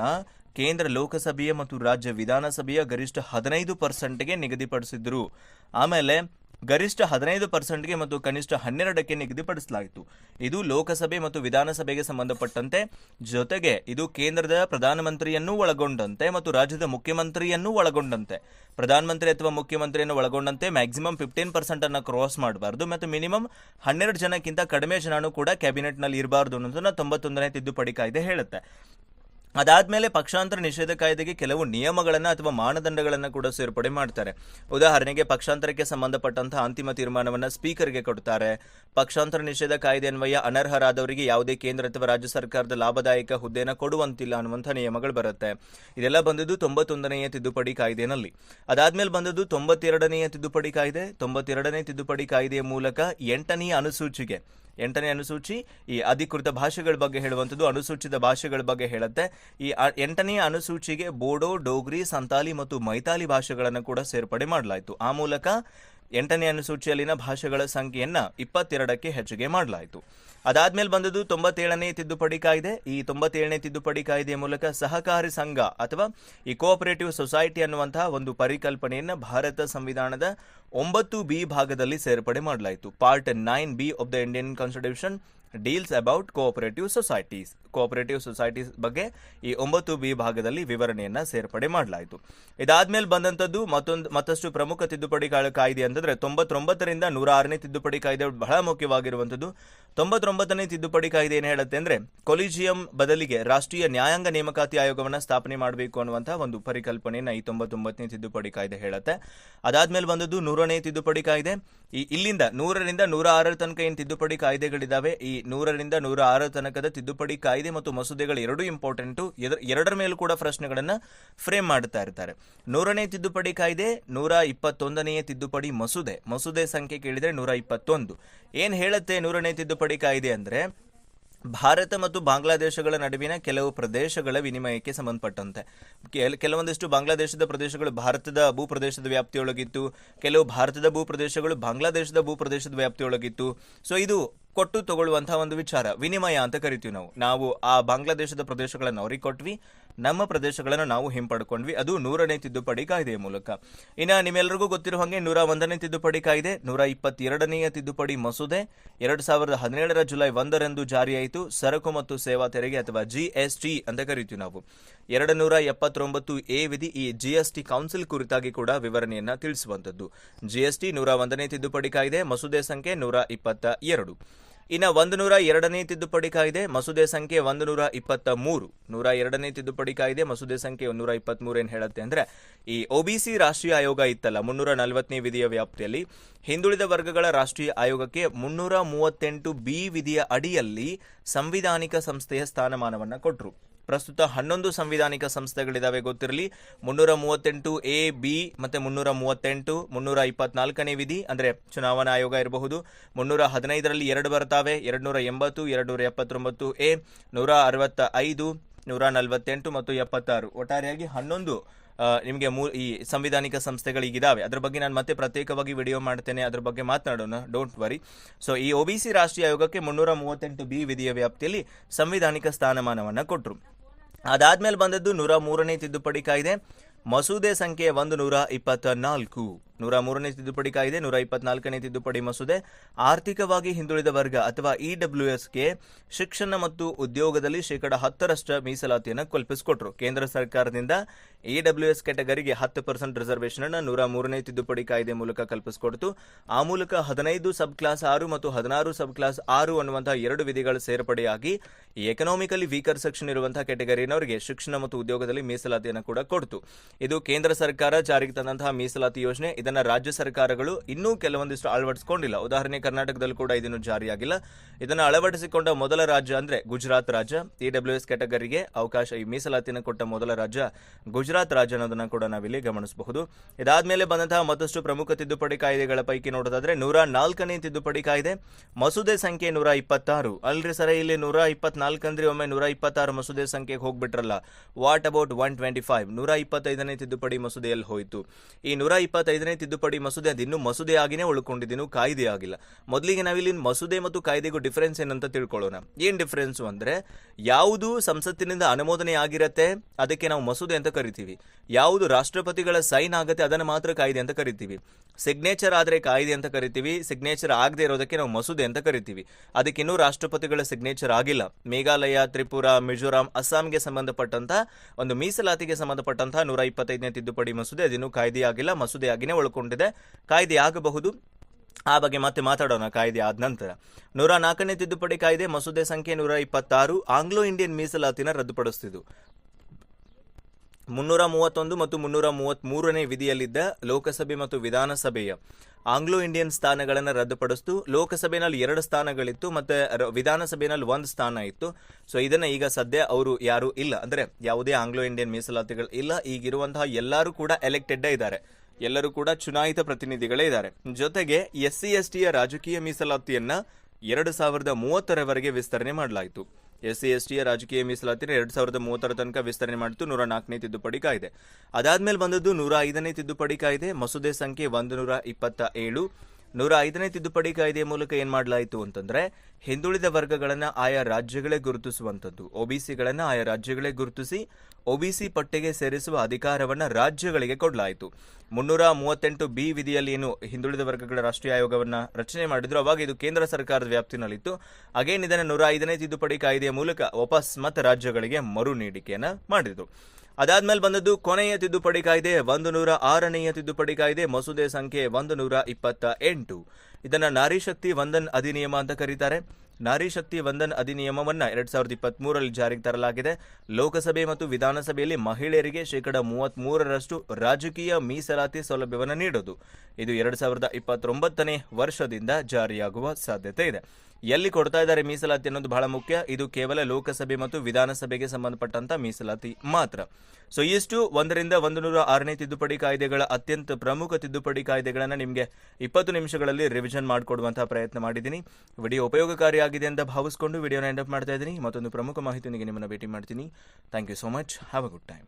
ಕೇಂದ್ರ ಲೋಕಸಭೆಯ ಮತ್ತು ರಾಜ್ಯ ವಿಧಾನಸಭೆಯ ಗರಿಷ್ಠ ಹದಿನೈದು ಪರ್ಸೆಂಟ್ಗೆ ನಿಗದಿಪಡಿಸಿದ್ರು. ಆಮೇಲೆ ಗರಿಷ್ಠ ಹದಿನೈದು ಪರ್ಸೆಂಟ್ಗೆ ಮತ್ತು ಕನಿಷ್ಠ ಹನ್ನೆರಡಕ್ಕೆ ನಿಗದಿಪಡಿಸಲಾಯಿತು. ಇದು ಲೋಕಸಭೆ ಮತ್ತು ವಿಧಾನಸಭೆಗೆ ಸಂಬಂಧಪಟ್ಟಂತೆ, ಜೊತೆಗೆ ಇದು ಕೇಂದ್ರದ ಪ್ರಧಾನಮಂತ್ರಿಯನ್ನೂ ಒಳಗೊಂಡಂತೆ ಮತ್ತು ರಾಜ್ಯದ ಮುಖ್ಯಮಂತ್ರಿಯನ್ನೂ ಒಳಗೊಂಡಂತೆ. ಪ್ರಧಾನಮಂತ್ರಿ ಅಥವಾ ಮುಖ್ಯಮಂತ್ರಿಯನ್ನು ಒಳಗೊಂಡಂತೆ ಮ್ಯಾಕ್ಸಿಮಮ್ ಫಿಫ್ಟೀನ್ ಪರ್ಸೆಂಟ್ ಅನ್ನು ಕ್ರಾಸ್ ಮಾಡಬಾರ್ದು ಮತ್ತು ಮಿನಿಮಮ್ ಹನ್ನೆರಡು ಜನಕ್ಕಿಂತ ಕಡಿಮೆ ಜನನು ಕೂಡ ಕ್ಯಾಬಿನೆಟ್ನಲ್ಲಿ ಇರಬಾರ್ದು ಅನ್ನೋದನ್ನ ತೊಂಬತ್ತೊಂದನೇ ತಿದ್ದುಪಡಿ ಕಾಯ್ದೆ ಹೇಳುತ್ತೆ. ಅದಾದ್ಮೇಲೆ ಪಕ್ಷಾಂತರ ನಿಷೇಧ ಕಾಯ್ದೆಗೆ ಕೆಲವು ನಿಯಮಗಳನ್ನು ಅಥವಾ ಮಾನದಂಡಗಳನ್ನು ಕೂಡ ಸೇರ್ಪಡೆ ಮಾಡ್ತಾರೆ. ಉದಾಹರಣೆಗೆ ಪಕ್ಷಾಂತರಕ್ಕೆ ಸಂಬಂಧಪಟ್ಟಂತಹ ಅಂತಿಮ ತೀರ್ಮಾನವನ್ನು ಸ್ಪೀಕರ್ಗೆ ಕೊಡ್ತಾರೆ. ಪಕ್ಷಾಂತರ ನಿಷೇಧ ಕಾಯ್ದೆ ಅನ್ವಯ ಅನರ್ಹರಾದವರಿಗೆ ಯಾವುದೇ ಕೇಂದ್ರ ಅಥವಾ ರಾಜ್ಯ ಸರ್ಕಾರದ ಲಾಭದಾಯಕ ಹುದ್ದೆಯನ್ನು ಕೊಡುವಂತಿಲ್ಲ ಅನ್ನುವಂಥ ನಿಯಮಗಳು ಬರುತ್ತೆ. ಇದೆಲ್ಲ ಬಂದದ್ದು ತೊಂಬತ್ತೊಂದನೆಯ ತಿದ್ದುಪಡಿ ಕಾಯ್ದೆನಲ್ಲಿ ಅದಾದ್ಮೇಲೆ ಬಂದದ್ದು ತೊಂಬತ್ತೆರಡನೆಯ ತಿದ್ದುಪಡಿ ಕಾಯ್ದೆ. ತೊಂಬತ್ತೆರಡನೇ ತಿದ್ದುಪಡಿ ಕಾಯ್ದೆಯ ಮೂಲಕ ಎಂಟನೆಯ ಅನುಸೂಚಿಗೆ ಎಂಟನೇ ಅನುಸೂಚಿ ಈ ಅಧಿಕೃತ ಭಾಷೆಗಳ ಬಗ್ಗೆ ಹೇಳುವಂಥದ್ದು ಅನುಸೂಚಿತ ಭಾಷೆಗಳ ಬಗ್ಗೆ ಹೇಳುತ್ತೆ. ಈ ಎಂಟನೇ ಅನುಸೂಚಿಗೆ ಬೋಡೋ, ಡೋಗ್ರಿ, ಸಂತಾಲಿ ಮತ್ತು ಮೈತಾಲಿ ಭಾಷೆಗಳನ್ನು ಕೂಡ ಸೇರ್ಪಡೆ ಮಾಡಲಾಯಿತು. ಆ ಮೂಲಕ ಎಂಟನೇ ಅನುಸೂಚಿಯಲ್ಲಿನ ಭಾಷೆಗಳ ಸಂಖ್ಯೆಯನ್ನ ಇಪ್ಪತ್ತೆರಡಕ್ಕೆ ಹೆಚ್ಚಿಗೆ ಮಾಡಲಾಯಿತು. ಅದಾದ್ಮೇಲೆ ಬಂದದ್ದು ತೊಂಬತ್ತೇಳನೇ ತಿದ್ದುಪಡಿ ಕಾಯ್ದೆ. ಈ ತೊಂಬತ್ತೇಳನೇ ತಿದ್ದುಪಡಿ ಕಾಯ್ದೆಯ ಮೂಲಕ ಸಹಕಾರಿ ಸಂಘ ಅಥವಾ ಈ ಕೋಆಪರೇಟಿವ್ ಸೊಸೈಟಿ ಅನ್ನುವಂತಹ ಒಂದು ಪರಿಕಲ್ಪನೆಯನ್ನು ಭಾರತ ಸಂವಿಧಾನದ ಒಂಬತ್ತು ಬಿ ಭಾಗದಲ್ಲಿ ಸೇರ್ಪಡೆ ಮಾಡಲಾಯಿತು. Part nine B of the Indian constitution deals about cooperative societies cooperative society ಬಗ್ಗೆ ಈ ಒಂಬತ್ತು ಬಿ ಭಾಗದಲ್ಲಿ ವಿವರಣೆಯನ್ನ ಸೇರ್ಪಡೆ ಮಾಡಲಾಯಿತು. ಇದಾದ್ಮೇಲೆ ಬಂದಂತದ್ದು ಮತ್ತೊಂದು ಮತ್ತಷ್ಟು ಪ್ರಮುಖ ತಿದ್ದುಪಡಿ ಕಾಯ್ದೆ ಅಂತಂದ್ರೆ ತೊಂಬತ್ತೊಂಬತ್ತರಿಂದ ನೂರ ಆರನೇ ತಿದ್ದುಪಡಿ ಕಾಯ್ದೆ ಬಹಳ ಮುಖ್ಯವಾಗಿರುವಂತದ್ದು ತೊಂಬತ್ತೊಂಬತ್ತನೇ ತಿದ್ದುಪಡಿ ಕಾಯ್ದೆ ಏನು ಹೇಳುತ್ತೆ ಅಂದ್ರೆ ಕೊಲಿಜಿಯಂ ಬದಲಿಗೆ ರಾಷ್ಟ್ರೀಯ ನ್ಯಾಯಾಂಗ ನೇಮಕಾತಿ ಆಯೋಗವನ್ನ ಸ್ಥಾಪನೆ ಮಾಡಬೇಕು ಅನ್ನುವಂತಹ ಒಂದು ಪರಿಕಲ್ಪನೆಯನ್ನ ಈ ತೊಂಬತ್ತೊಂಬತ್ತನೇ ತಿದ್ದುಪಡಿ ಕಾಯ್ದೆ ಹೇಳುತ್ತೆ. ಅದಾದ್ಮೇಲೆ ಬಂದದ್ದು ನೂರನೇ ತಿದ್ದುಪಡಿ ಕಾಯ್ದೆ. ಈ ಇಲ್ಲಿಂದ ನೂರರಿಂದ ನೂರ ಆರರ ತನಕ ಏನು ತಿದ್ದುಪಡಿ ಕಾಯ್ದೆಗಳಿದಾವೆ? ಈ ನೂರರಿಂದ ನೂರ ಆರರ ತನಕದ ತಿದ್ದುಪಡಿ ಕಾಯ್ದೆ ಮತ್ತು ಮಸೂದೆಗಳು ಎರಡೂ ಇಂಪಾರ್ಟೆಂಟು ಎರಡರ ಮೇಲೂ ಕೂಡ ಪ್ರಶ್ನೆಗಳನ್ನ ಫ್ರೇಮ್ ಮಾಡ್ತಾ ಇರ್ತಾರೆ. ನೂರನೇ ತಿದ್ದುಪಡಿ ಕಾಯ್ದೆ, ನೂರ ಇಪ್ಪತ್ತೊಂದನೆಯ ತಿದ್ದುಪಡಿ ಮಸೂದೆ. ಮಸೂದೆ ಸಂಖ್ಯೆ ಕೇಳಿದ್ರೆ ನೂರ ಇಪ್ಪತ್ತೊಂದು. ಏನ್ ಹೇಳುತ್ತೆ ನೂರನೇ ತಿದ್ದುಪಡಿ ಕಾಯ್ದೆ ಅಂದ್ರೆ ಭಾರತ ಮತ್ತು ಬಾಂಗ್ಲಾದೇಶಗಳ ನಡುವಿನ ಕೆಲವು ಪ್ರದೇಶಗಳ ವಿನಿಮಯಕ್ಕೆ ಸಂಬಂಧಪಟ್ಟಂತೆ. ಕೆಲ- ಕೆಲವೊಂದಿಷ್ಟು ಬಾಂಗ್ಲಾದೇಶದ ಪ್ರದೇಶಗಳು ಭಾರತದ ಭೂಪ್ರದೇಶದ ವ್ಯಾಪ್ತಿಯೊಳಗಿತ್ತು. ಕೆಲವು ಭಾರತದ ಭೂಪ್ರದೇಶಗಳು ಬಾಂಗ್ಲಾದೇಶದ ಭೂಪ್ರದೇಶದ ವ್ಯಾಪ್ತಿಯೊಳಗಿತ್ತು. ಸೊ ಇದು ಕೊಟ್ಟು ತಗೊಳ್ಳುವಂತಹ ಒಂದು ವಿಚಾರ, ವಿನಿಮಯ ಅಂತ ಕರಿತೀವಿ ನಾವು. ನಾವು ಆ ಬಾಂಗ್ಲಾದೇಶದ ಪ್ರದೇಶಗಳನ್ನು ಅವ್ರಿಗೆ ಕೊಟ್ವಿ. ನಮ್ಮ ಪ್ರದೇಶಗಳನ್ನು ನಾವು ಹಿಂಪಡ್ಕೊಂಡ್ವಿ. ಅದು ನೂರನೇ ತಿದ್ದುಪಡಿ ಕಾಯ್ದೆಯ ಮೂಲಕ. ಇನ್ನು ನಿಮ್ಮೆಲ್ಲರಿಗೂ ಗೊತ್ತಿರೋ ಹಾಗೆ ನೂರ ಒಂದನೇ ತಿದ್ದುಪಡಿ ಕಾಯ್ದೆ, ನೂರ ಇಪ್ಪತ್ತೆರಡನೆಯ ತಿದ್ದುಪಡಿ ಮಸೂದೆ, ಎರಡ್ ಸಾವಿರದ ಹದಿನೇಳರ ಜುಲೈ ಒಂದರಂದು ಜಾರಿಯಾಯಿತು. ಸರಕು ಮತ್ತು ಸೇವಾ ತೆರಿಗೆ ಅಥವಾ ಜಿಎಸ್ಟಿ ಅಂತ ಕರಿತೀವಿ ನಾವು. ಎರಡು ನೂರ ಎಪ್ಪತ್ತೊಂಬತ್ತು ಎ ವಿಧಿ ಈ ಜಿಎಸ್ಟಿ ಕೌನ್ಸಿಲ್ ಕುರಿತಾಗಿ ಕೂಡ ವಿವರಣೆಯನ್ನ ತಿಳಿಸುವಂತದ್ದು ಜಿಎಸ್ಟಿ ನೂರ ಒಂದನೇ ತಿದ್ದುಪಡಿ ಕಾಯ್ದೆ, ಮಸೂದೆ ಸಂಖ್ಯೆ ನೂರ ಇಪ್ಪತ್ತ ಎರಡು. ಇನ್ನ ಒಂದು ನೂರ ಎರಡನೇ ತಿದ್ದುಪಡಿ ಕಾಯ್ದೆ, ಮಸೂದೆ ಸಂಖ್ಯೆ ಒಂದು ನೂರ ಇಪ್ಪತ್ತ ಮೂರು. ನೂರ ಎರಡನೇ ತಿದ್ದುಪಡಿ ಕಾಯ್ದೆ, ಮಸೂದೆ ಸಂಖ್ಯೆ ನೂರ ಇಪ್ಪತ್ತ್ ಮೂರು ಏನು ಹೇಳುತ್ತೆ ಅಂದರೆ, ಈ ಒಬಿಸಿ ರಾಷ್ಟ್ರೀಯ ಆಯೋಗ ಇತ್ತಲ್ಲ, ಮುನ್ನೂರ ನಲವತ್ತನೇ ವಿಧಿಯ ವ್ಯಾಪ್ತಿಯಲ್ಲಿ, ಹಿಂದುಳಿದ ವರ್ಗಗಳ ರಾಷ್ಟ್ರೀಯ ಆಯೋಗಕ್ಕೆ ಮುನ್ನೂರ ಮೂವತ್ತೆಂಟು ಬಿ ವಿಧಿಯ ಅಡಿಯಲ್ಲಿ ಸಂವಿಧಾನಿಕ ಸಂಸ್ಥೆಯ ಸ್ಥಾನಮಾನವನ್ನು ಕೊಟ್ರು. ಪ್ರಸ್ತುತ ಹನ್ನೊಂದು ಸಂವಿಧಾನಿಕ ಸಂಸ್ಥೆಗಳಿದಾವೆ ಗೊತ್ತಿರಲಿ. ಮುನ್ನೂರ ಮೂವತ್ತೆಂಟು ಎ, ಬಿ ಮತ್ತೆ ಮುನ್ನೂರ ಮೂವತ್ತೆಂಟು, ಮುನ್ನೂರ ಇಪ್ಪತ್ನಾಲ್ಕನೇ ವಿಧಿ ಅಂದ್ರೆ ಚುನಾವಣಾ ಆಯೋಗ ಇರಬಹುದು. ಮುನ್ನೂರ ಹದಿನೈದರಲ್ಲಿ ಎರಡು ಬರ್ತಾವೆ. ಎರಡ್ನೂರ ಎಂಬತ್ತು, ಎರಡ್ನೂರ ಎಪ್ಪತ್ತೊಂಬತ್ತು ಎ, ನೂರ ಅರವತ್ತ ಐದು ನೂರ ನಲವತ್ತೆಂಟು ಮತ್ತು ಎಪ್ಪತ್ತಾರು. ಒಟ್ಟಾರೆಯಾಗಿ ಹನ್ನೊಂದು ನಿಮಗೆ ಮೂ, ಈ ಸಂವಿಧಾನಿಕ ಸಂಸ್ಥೆಗಳು ಅದರ ಬಗ್ಗೆ ನಾನು ಮತ್ತೆ ಪ್ರತ್ಯೇಕವಾಗಿ ವಿಡಿಯೋ ಮಾಡ್ತೇನೆ. ಅದ್ರ ಬಗ್ಗೆ ಮಾತನಾಡೋಣ. ಡೋಂಟ್ ವರಿ ಸೊ ಈ ಒಬಿಸಿ ರಾಷ್ಟ್ರೀಯ ಆಯೋಗಕ್ಕೆ ಮುನ್ನೂರ ಮೂವತ್ತೆಂಟು ಬಿ ವಿಧಿಯ ವ್ಯಾಪ್ತಿಯಲ್ಲಿ ಸಂವಿಧಾನಿಕ ಸ್ಥಾನಮಾನವನ್ನು ಕೊಟ್ರು. ಅದಾದ್ಮೇಲೆ ಬಂದದ್ದು ನೂರ ಮೂರನೇ ತಿದ್ದುಪಡಿ ಕಾಯ್ದೆ. ಮಸೂದೆ ಸಂಖ್ಯೆ ಒಂದು ನೂರ ಇಪ್ಪತ್ತ ನಾಲ್ಕು ನೂರ ಮೂರನೇ ತಿದ್ದುಪಡಿ ಕಾಯ್ದೆ ನೂರ ಇಪ್ಪತ್ನಾಲ್ಕನೇ ತಿದ್ದುಪಡಿ ಮಸೂದೆ ಆರ್ಥಿಕವಾಗಿ ಹಿಂದುಳಿದ ವರ್ಗ ಅಥವಾ ಇಡಬ್ಲ್ಯೂಎಸ್ಗೆ ಡಬ್ಲ್ಯೂ ಎಸ್ಗೆ ಶಿಕ್ಷಣ ಮತ್ತು ಉದ್ಯೋಗದಲ್ಲಿ ಶೇಕಡ ಹತ್ತರಷ್ಟ ಮೀಸಲಾತಿಯನ್ನು ಕಲ್ಪಿಸಿಕೊಟ್ರು. ಕೇಂದ್ರ ಸರ್ಕಾರದಿಂದ ಇ ಡಬ್ಲ್ಯೂ ಎಸ್ ಕ್ಯಾಟಗರಿಗೆ ಹತ್ತು ಪರ್ಸೆಂಟ್ ರಿಸರ್ವೇಷನ್ ಅನ್ನು ನೂರ ಮೂರನೇ ತಿದ್ದುಪಡಿ ಕಾಯ್ದೆ ಮೂಲಕ ಕಲ್ಪಿಸಿಕೊಡ್ತು. ಆ ಮೂಲಕ ಹದಿನೈದು ಸಬ್ ಕ್ಲಾಸ್ ಆರು ಮತ್ತು ಹದಿನಾರು ಸಬ್ ಕ್ಲಾಸ್ ಆರು ಅನ್ನುವಂತಹ ಎರಡು ವಿಧಿಗಳು ಸೇರ್ಪಡೆಯಾಗಿ ಎಕನಾಮಿಕಲಿ ವೀಕರ್ ಸೆಕ್ಷನ್ ಇರುವಂತಹ ಕ್ಯಾಟಗರಿನವರಿಗೆ ಶಿಕ್ಷಣ ಮತ್ತು ಉದ್ಯೋಗದಲ್ಲಿ ಮೀಸಲಾತಿಯನ್ನು ಕೂಡ ಕೊಡ್ತು. ಇದು ಕೇಂದ್ರ ಸರ್ಕಾರ ಜಾರಿಗೆ ತಂದಂತಹ ಮೀಸಲಾತಿ ಯೋಜನೆ. ಇದನ್ನ ರಾಜ್ಯ ಸರ್ಕಾರಗಳು ಇನ್ನೂ ಕೆಲವೊಂದಿಷ್ಟು ಅಳವಡಿಸಿಕೊಂಡಿಲ್ಲ. ಉದಾಹರಣೆ ಕರ್ನಾಟಕದಲ್ಲೂ ಕೂಡ ಇದನ್ನು ಜಾರಿಯಾಗಿಲ್ಲ. ಇದನ್ನು ಅಳವಡಿಸಿಕೊಂಡ ಮೊದಲ ರಾಜ್ಯ ಅಂದ್ರೆ ಗುಜರಾತ್ ರಾಜ್ಯ. ಇ ಡಬ್ಲ್ಯೂ ಎಸ್ ಕ್ಯಾಟಗರಿಗೆ ಅವಕಾಶ ಈ ಮೀಸಲಾತಿಯನ್ನು ಕೊಟ್ಟ ಮೊದಲ ರಾಜ್ಯ ಗುಜರಾತ್ ರಾಜ್ಯ ಅನ್ನೋದನ್ನ ಕೂಡ ನಾವಿಲ್ಲಿ ಗಮನಿಸಬಹುದು. ಇದಾದ ಮೇಲೆ ಬಂದಂತಹ ಮತ್ತಷ್ಟು ಪ್ರಮುಖ ತಿದ್ದುಪಡಿ ಕಾಯ್ದೆಗಳ ಪೈಕಿ ನೋಡೋದಾದ್ರೆ ನೂರ ನಾಲ್ಕನೇ ತಿದ್ದುಪಡಿ ಕಾಯ್ದೆ. ಮಸೂದೆ ಸಂಖ್ಯೆ ನೂರ ಇಪ್ಪತ್ತಾರು. ಅಲ್ರಿ ಸರ, ಇಲ್ಲಿ ನೂರ ಇಪ್ಪತ್ನಾಲ್ಕಂದ್ರೆ ಒಮ್ಮೆ ನೂರ ಇಪ್ಪತ್ತಾರು ಮಸೂದೆ ಸಂಖ್ಯೆಗೆ ಹೋಗ್ಬಿಟ್ರಲ್ಲ. What about one twenty five ನೂರ ಇಪ್ಪತ್ತೈದನೇ ತಿದ್ದುಪಡಿ ಮಸೂದೆಯಲ್ಲಿ ಹೋಯಿತು. ಈ ನೂರ ಇಪ್ಪತ್ತೈದನೇ ತಿದ್ದುಪಡಿ ಮಸೂದೆ, ಅದು ಇನ್ನೂ ಮಸೂದೆ ಆಗಿನೇ ಉಳ್ಕೊಂಡಿದ್ದು ಕಾಯ್ದೆ ಆಗಿಲ್ಲ ಮೊದಲಿಗೆ ನಾವಿಲ್ಲಿ ಮಸೂದೆ ಮತ್ತು ಕಾಯ್ದೆಗೂ ಡಿಫರೆನ್ಸ್ ಏನಂತ ತಿಳ್ಕೊಳ್ಳೋಣ. ಏನ್ ಡಿಫರೆನ್ಸ್ ಅಂದ್ರೆ, ಯಾವುದು ಸಂಸತ್ತಿನಿಂದ ಅನುಮೋದನೆ ಆಗಿರತ್ತೆ ಅದಕ್ಕೆ ನಾವು ಮಸೂದೆ ಅಂತ ಕರಿತೀವಿ. ಯಾವುದು ರಾಷ್ಟ್ರಪತಿಗಳ ಸೈನ್ ಆಗುತ್ತೆ, ಅದನ್ನ ಮಾತ್ರ ಕಾಯ್ದೆ ಅಂತ ಕರಿತೀವಿ. ಸಿಗ್ನೇಚರ್ ಆದ್ರೆ ಕಾಯ್ದೆ ಅಂತ ಕರಿತೀವಿ ಸಿಗ್ನೇಚರ್ ಆಗದೆ ಇರೋದಕ್ಕೆ ನಾವು ಮಸೂದೆ ಅಂತ ಕರಿತೀವಿ. ಅದಕ್ಕಿನ್ನೂ ರಾಷ್ಟ್ರಪತಿಗಳ ಸಿಗ್ನೇಚರ್ ಆಗಿಲ್ಲ. ಮೇಘಾಲಯ, ತ್ರಿಪುರಾ, ಮಿಜೋರಾಂ, ಅಸ್ಸಾಂಗೆ ಸಂಬಂಧಪಟ್ಟಂತ ಒಂದು ಮೀಸಲಾತಿಗೆ ಸಂಬಂಧಪಟ್ಟಂತಹ ನೂರ ಇಪ್ಪತ್ತೈದನೇ ತಿದ್ದುಪಡಿ ಮಸೂದೆ ಅದಿನ್ನೂ ಕಾಯ್ದೆ ಆಗಿಲ್ಲ ಮಸೂದೆ ಕಾಯ್ದೆ ಆಗಬಹುದು. ಆ ಬಗ್ಗೆ ಮತ್ತೆ ಮಾತಾಡೋಣ. ಕಾಯ್ದೆ ಆದ ನಂತರ ನೂರ ನಾಲ್ಕನೇ ತಿದ್ದುಪಡಿ ಕಾಯ್ದೆ ಮಸೂದೆ ಸಂಖ್ಯೆ ನೂರ ಇಪ್ಪತ್ತಾರು ಆಂಗ್ಲೋ ಇಂಡಿಯನ್ ಮೀಸಲಾತಿನ ರದ್ದುಪಡಿಸ್ತಿದ್ದು ಮುನ್ನೂರ ಮೂವತ್ತೊಂದು ಮತ್ತು ಮುನ್ನೂರ ಮೂವತ್ತ್ಮೂರನೇ ವಿಧಿಯಲ್ಲಿದ್ದ ಲೋಕಸಭೆ ಮತ್ತು ವಿಧಾನಸಭೆಯ ಆಂಗ್ಲೋ ಇಂಡಿಯನ್ ಸ್ಥಾನಗಳನ್ನು ರದ್ದುಪಡಿಸ್ತು. ಲೋಕಸಭೆನಲ್ಲಿ ಎರಡು ಸ್ಥಾನಗಳಿತ್ತು ಮತ್ತೆ ವಿಧಾನಸಭೆಯಲ್ಲಿ ಒಂದು ಸ್ಥಾನ ಇತ್ತು. ಸೊ, ಇದನ್ನ ಈಗ ಸದ್ಯ ಅವರು ಯಾರು ಇಲ್ಲ. ಅಂದ್ರೆ ಯಾವುದೇ ಆಂಗ್ಲೋ ಇಂಡಿಯನ್ ಮೀಸಲಾತಿಗಳು ಇಲ್ಲ. ಈಗಿರುವಂತಹ ಎಲ್ಲರೂ ಕೂಡ ಎಲೆಕ್ಟೆಡ್ ಇದ್ದಾರೆ. ಎಲ್ಲರೂ ಕೂಡ ಚುನಾಯಿತ ಪ್ರತಿನಿಧಿಗಳೇ ಇದ್ದಾರೆ. ಜೊತೆಗೆ ಎಸ್ ಸಿ ರಾಜಕೀಯ ಮೀಸಲಾತಿಯನ್ನ ಎರಡು ಸಾವಿರದ ಮೂವತ್ತರವರೆಗೆ ವಿಸ್ತರಣೆ ಮಾಡಲಾಯಿತು. ಎಸ್ ಸಿ ಎಸ್ ಟಿಯ ರಾಜಕೀಯ ಮೀಸಲಾತಿನ ಎರಡು ಸಾವಿರದ ಮೂವತ್ತರ ತನಕ ವಿಸ್ತರಣೆ ಮಾಡಿತು ನೂರ ನಾಲ್ಕನೇ ತಿದ್ದುಪಡಿ ಕಾಯ್ದೆ. ಅದಾದ್ಮೇಲೆ ಬಂದದ್ದು ನೂರ ಐದನೇ ತಿದ್ದುಪಡಿ ಕಾಯ್ದೆ. ಮಸೂದೆ ಸಂಖ್ಯೆ ಒಂದು ನೂರ ಇಪ್ಪತ್ತ ಏಳು. ನೂರ ಐದನೇ ತಿದ್ದುಪಡಿ ಕಾಯ್ದೆಯ ಮೂಲಕ ಏನ್ ಮಾಡಲಾಯಿತು ಅಂತಂದ್ರೆ, ಹಿಂದುಳಿದ ವರ್ಗಗಳನ್ನ ಆಯಾ ರಾಜ್ಯಗಳೇ ಗುರುತಿಸುವಂತದ್ದು ಒಬಿಸಿಗಳನ್ನ ಆಯಾ ರಾಜ್ಯಗಳೇ ಗುರುತಿಸಿ ಒಬಿಸಿ ಪಟ್ಟಿಗೆ ಸೇರಿಸುವ ಅಧಿಕಾರವನ್ನ ರಾಜ್ಯಗಳಿಗೆ ಕೊಡಲಾಯಿತು. ಮುನ್ನೂರ ಮೂವತ್ತೆಂಟು ಬಿ ವಿಧಿಯಲ್ಲಿ ಏನು ಹಿಂದುಳಿದ ವರ್ಗಗಳ ರಾಷ್ಟ್ರೀಯ ಆಯೋಗವನ್ನ ರಚನೆ ಮಾಡಿದ್ರು, ಅವಾಗ ಇದು ಕೇಂದ್ರ ಸರ್ಕಾರದ ವ್ಯಾಪ್ತಿನಲ್ಲಿತ್ತು. ಅಗೇನ್ ಇದನ್ನ ನೂರ ಐದನೇ ತಿದ್ದುಪಡಿ ಕಾಯ್ದೆಯ ಮೂಲಕ ವಾಪಸ್ ಮತ್ತೆ ರಾಜ್ಯಗಳಿಗೆ ಮರು ನೀಡಿಕೆಯನ್ನ ಮಾಡಿದ್ರು. ಅದಾದ್ಮೇಲೆ ಬಂದದ್ದು ಕೊನೆಯ ತಿದ್ದುಪಡಿ ಕಾಯ್ದೆ ಒಂದು ನೂರ ಆರನೆಯ ತಿದ್ದುಪಡಿ ಕಾಯ್ದೆ, ಮಸೂದೆ ಸಂಖ್ಯೆ ಒಂದು ನೂರ ಇಪ್ಪತ್ತ ಎಂಟು. ಇದನ್ನ ನಾರಿ ಶಕ್ತಿ ವಂದನ್ ಅಧಿನಿಯಮ ಅಂತ ಕರೀತಾರೆ. ನಾರಿ ಶಕ್ತಿ ವಂದನ್ ಅಧಿನಿಯಮವನ್ನ ಎರಡ್ ಸಾವಿರದ ಇಪ್ಪತ್ತ್ ಮೂರರಲ್ಲಿ ಜಾರಿಗೆ ತರಲಾಗಿದೆ. ಲೋಕಸಭೆ ಮತ್ತು ವಿಧಾನಸಭೆಯಲ್ಲಿ ಮಹಿಳೆಯರಿಗೆ ಶೇಕಡ ಮೂವತ್ತ್ ಮೂರರಷ್ಟು ರಾಜಕೀಯ ಮೀಸಲಾತಿ ಸೌಲಭ್ಯವನ್ನು ನೀಡೋದು. ಇದು ಎರಡ್ ಸಾವಿರದ ಇಪ್ಪತ್ತೊಂಬತ್ತನೇ ವರ್ಷದಿಂದ ಜಾರಿಯಾಗುವ ಸಾಧ್ಯತೆ ಇದೆ. ಎಲ್ಲಿ ಕೊಡ್ತಾ ಇದ್ದಾರೆ ಮೀಸಲಾತಿ ಅನ್ನೋದು ಬಹಳ ಮುಖ್ಯ. ಇದು ಕೇವಲ ಲೋಕಸಭೆ ಮತ್ತು ವಿಧಾನಸಭೆಗೆ ಸಂಬಂಧಪಟ್ಟಂತ ಮೀಸಲಾತಿ ಮಾತ್ರ. ಸೊ ಇಷ್ಟು ಒಂದರಿಂದ ಒಂದು ನೂರ ಆರನೇ ತಿದ್ದುಪಡಿ ಕಾಯ್ದೆಗಳ ಅತ್ಯಂತ ಪ್ರಮುಖ ತಿದ್ದುಪಡಿ ಕಾಯ್ದೆಗಳನ್ನು ನಿಮಗೆ ಇಪ್ಪತ್ತು ನಿಮಿಷಗಳಲ್ಲಿ ರಿವಿಷನ್ ಮಾಡಿಕೊಡುವಂತಹ ಪ್ರಯತ್ನ ಮಾಡಿದ್ದೀನಿ. ವಿಡಿಯೋ ಉಪಯೋಗಕಾರಿಯಾಗಿದೆ ಅಂತ ಭಾವಿಸ್ಕೊಂಡು ವಿಡಿಯೋನ ಎಂಡ್ ಅಪ್ ಮಾಡ್ತಾ ಇದ್ದೀನಿ. ಮತ್ತೊಂದು ಪ್ರಮುಖ ಮಾಹಿತಿಯೊಂದಿಗೆ ನಿಮ್ಮನ್ನು ಭೇಟಿ ಮಾಡ್ತೀನಿ. Thank you so much have a good time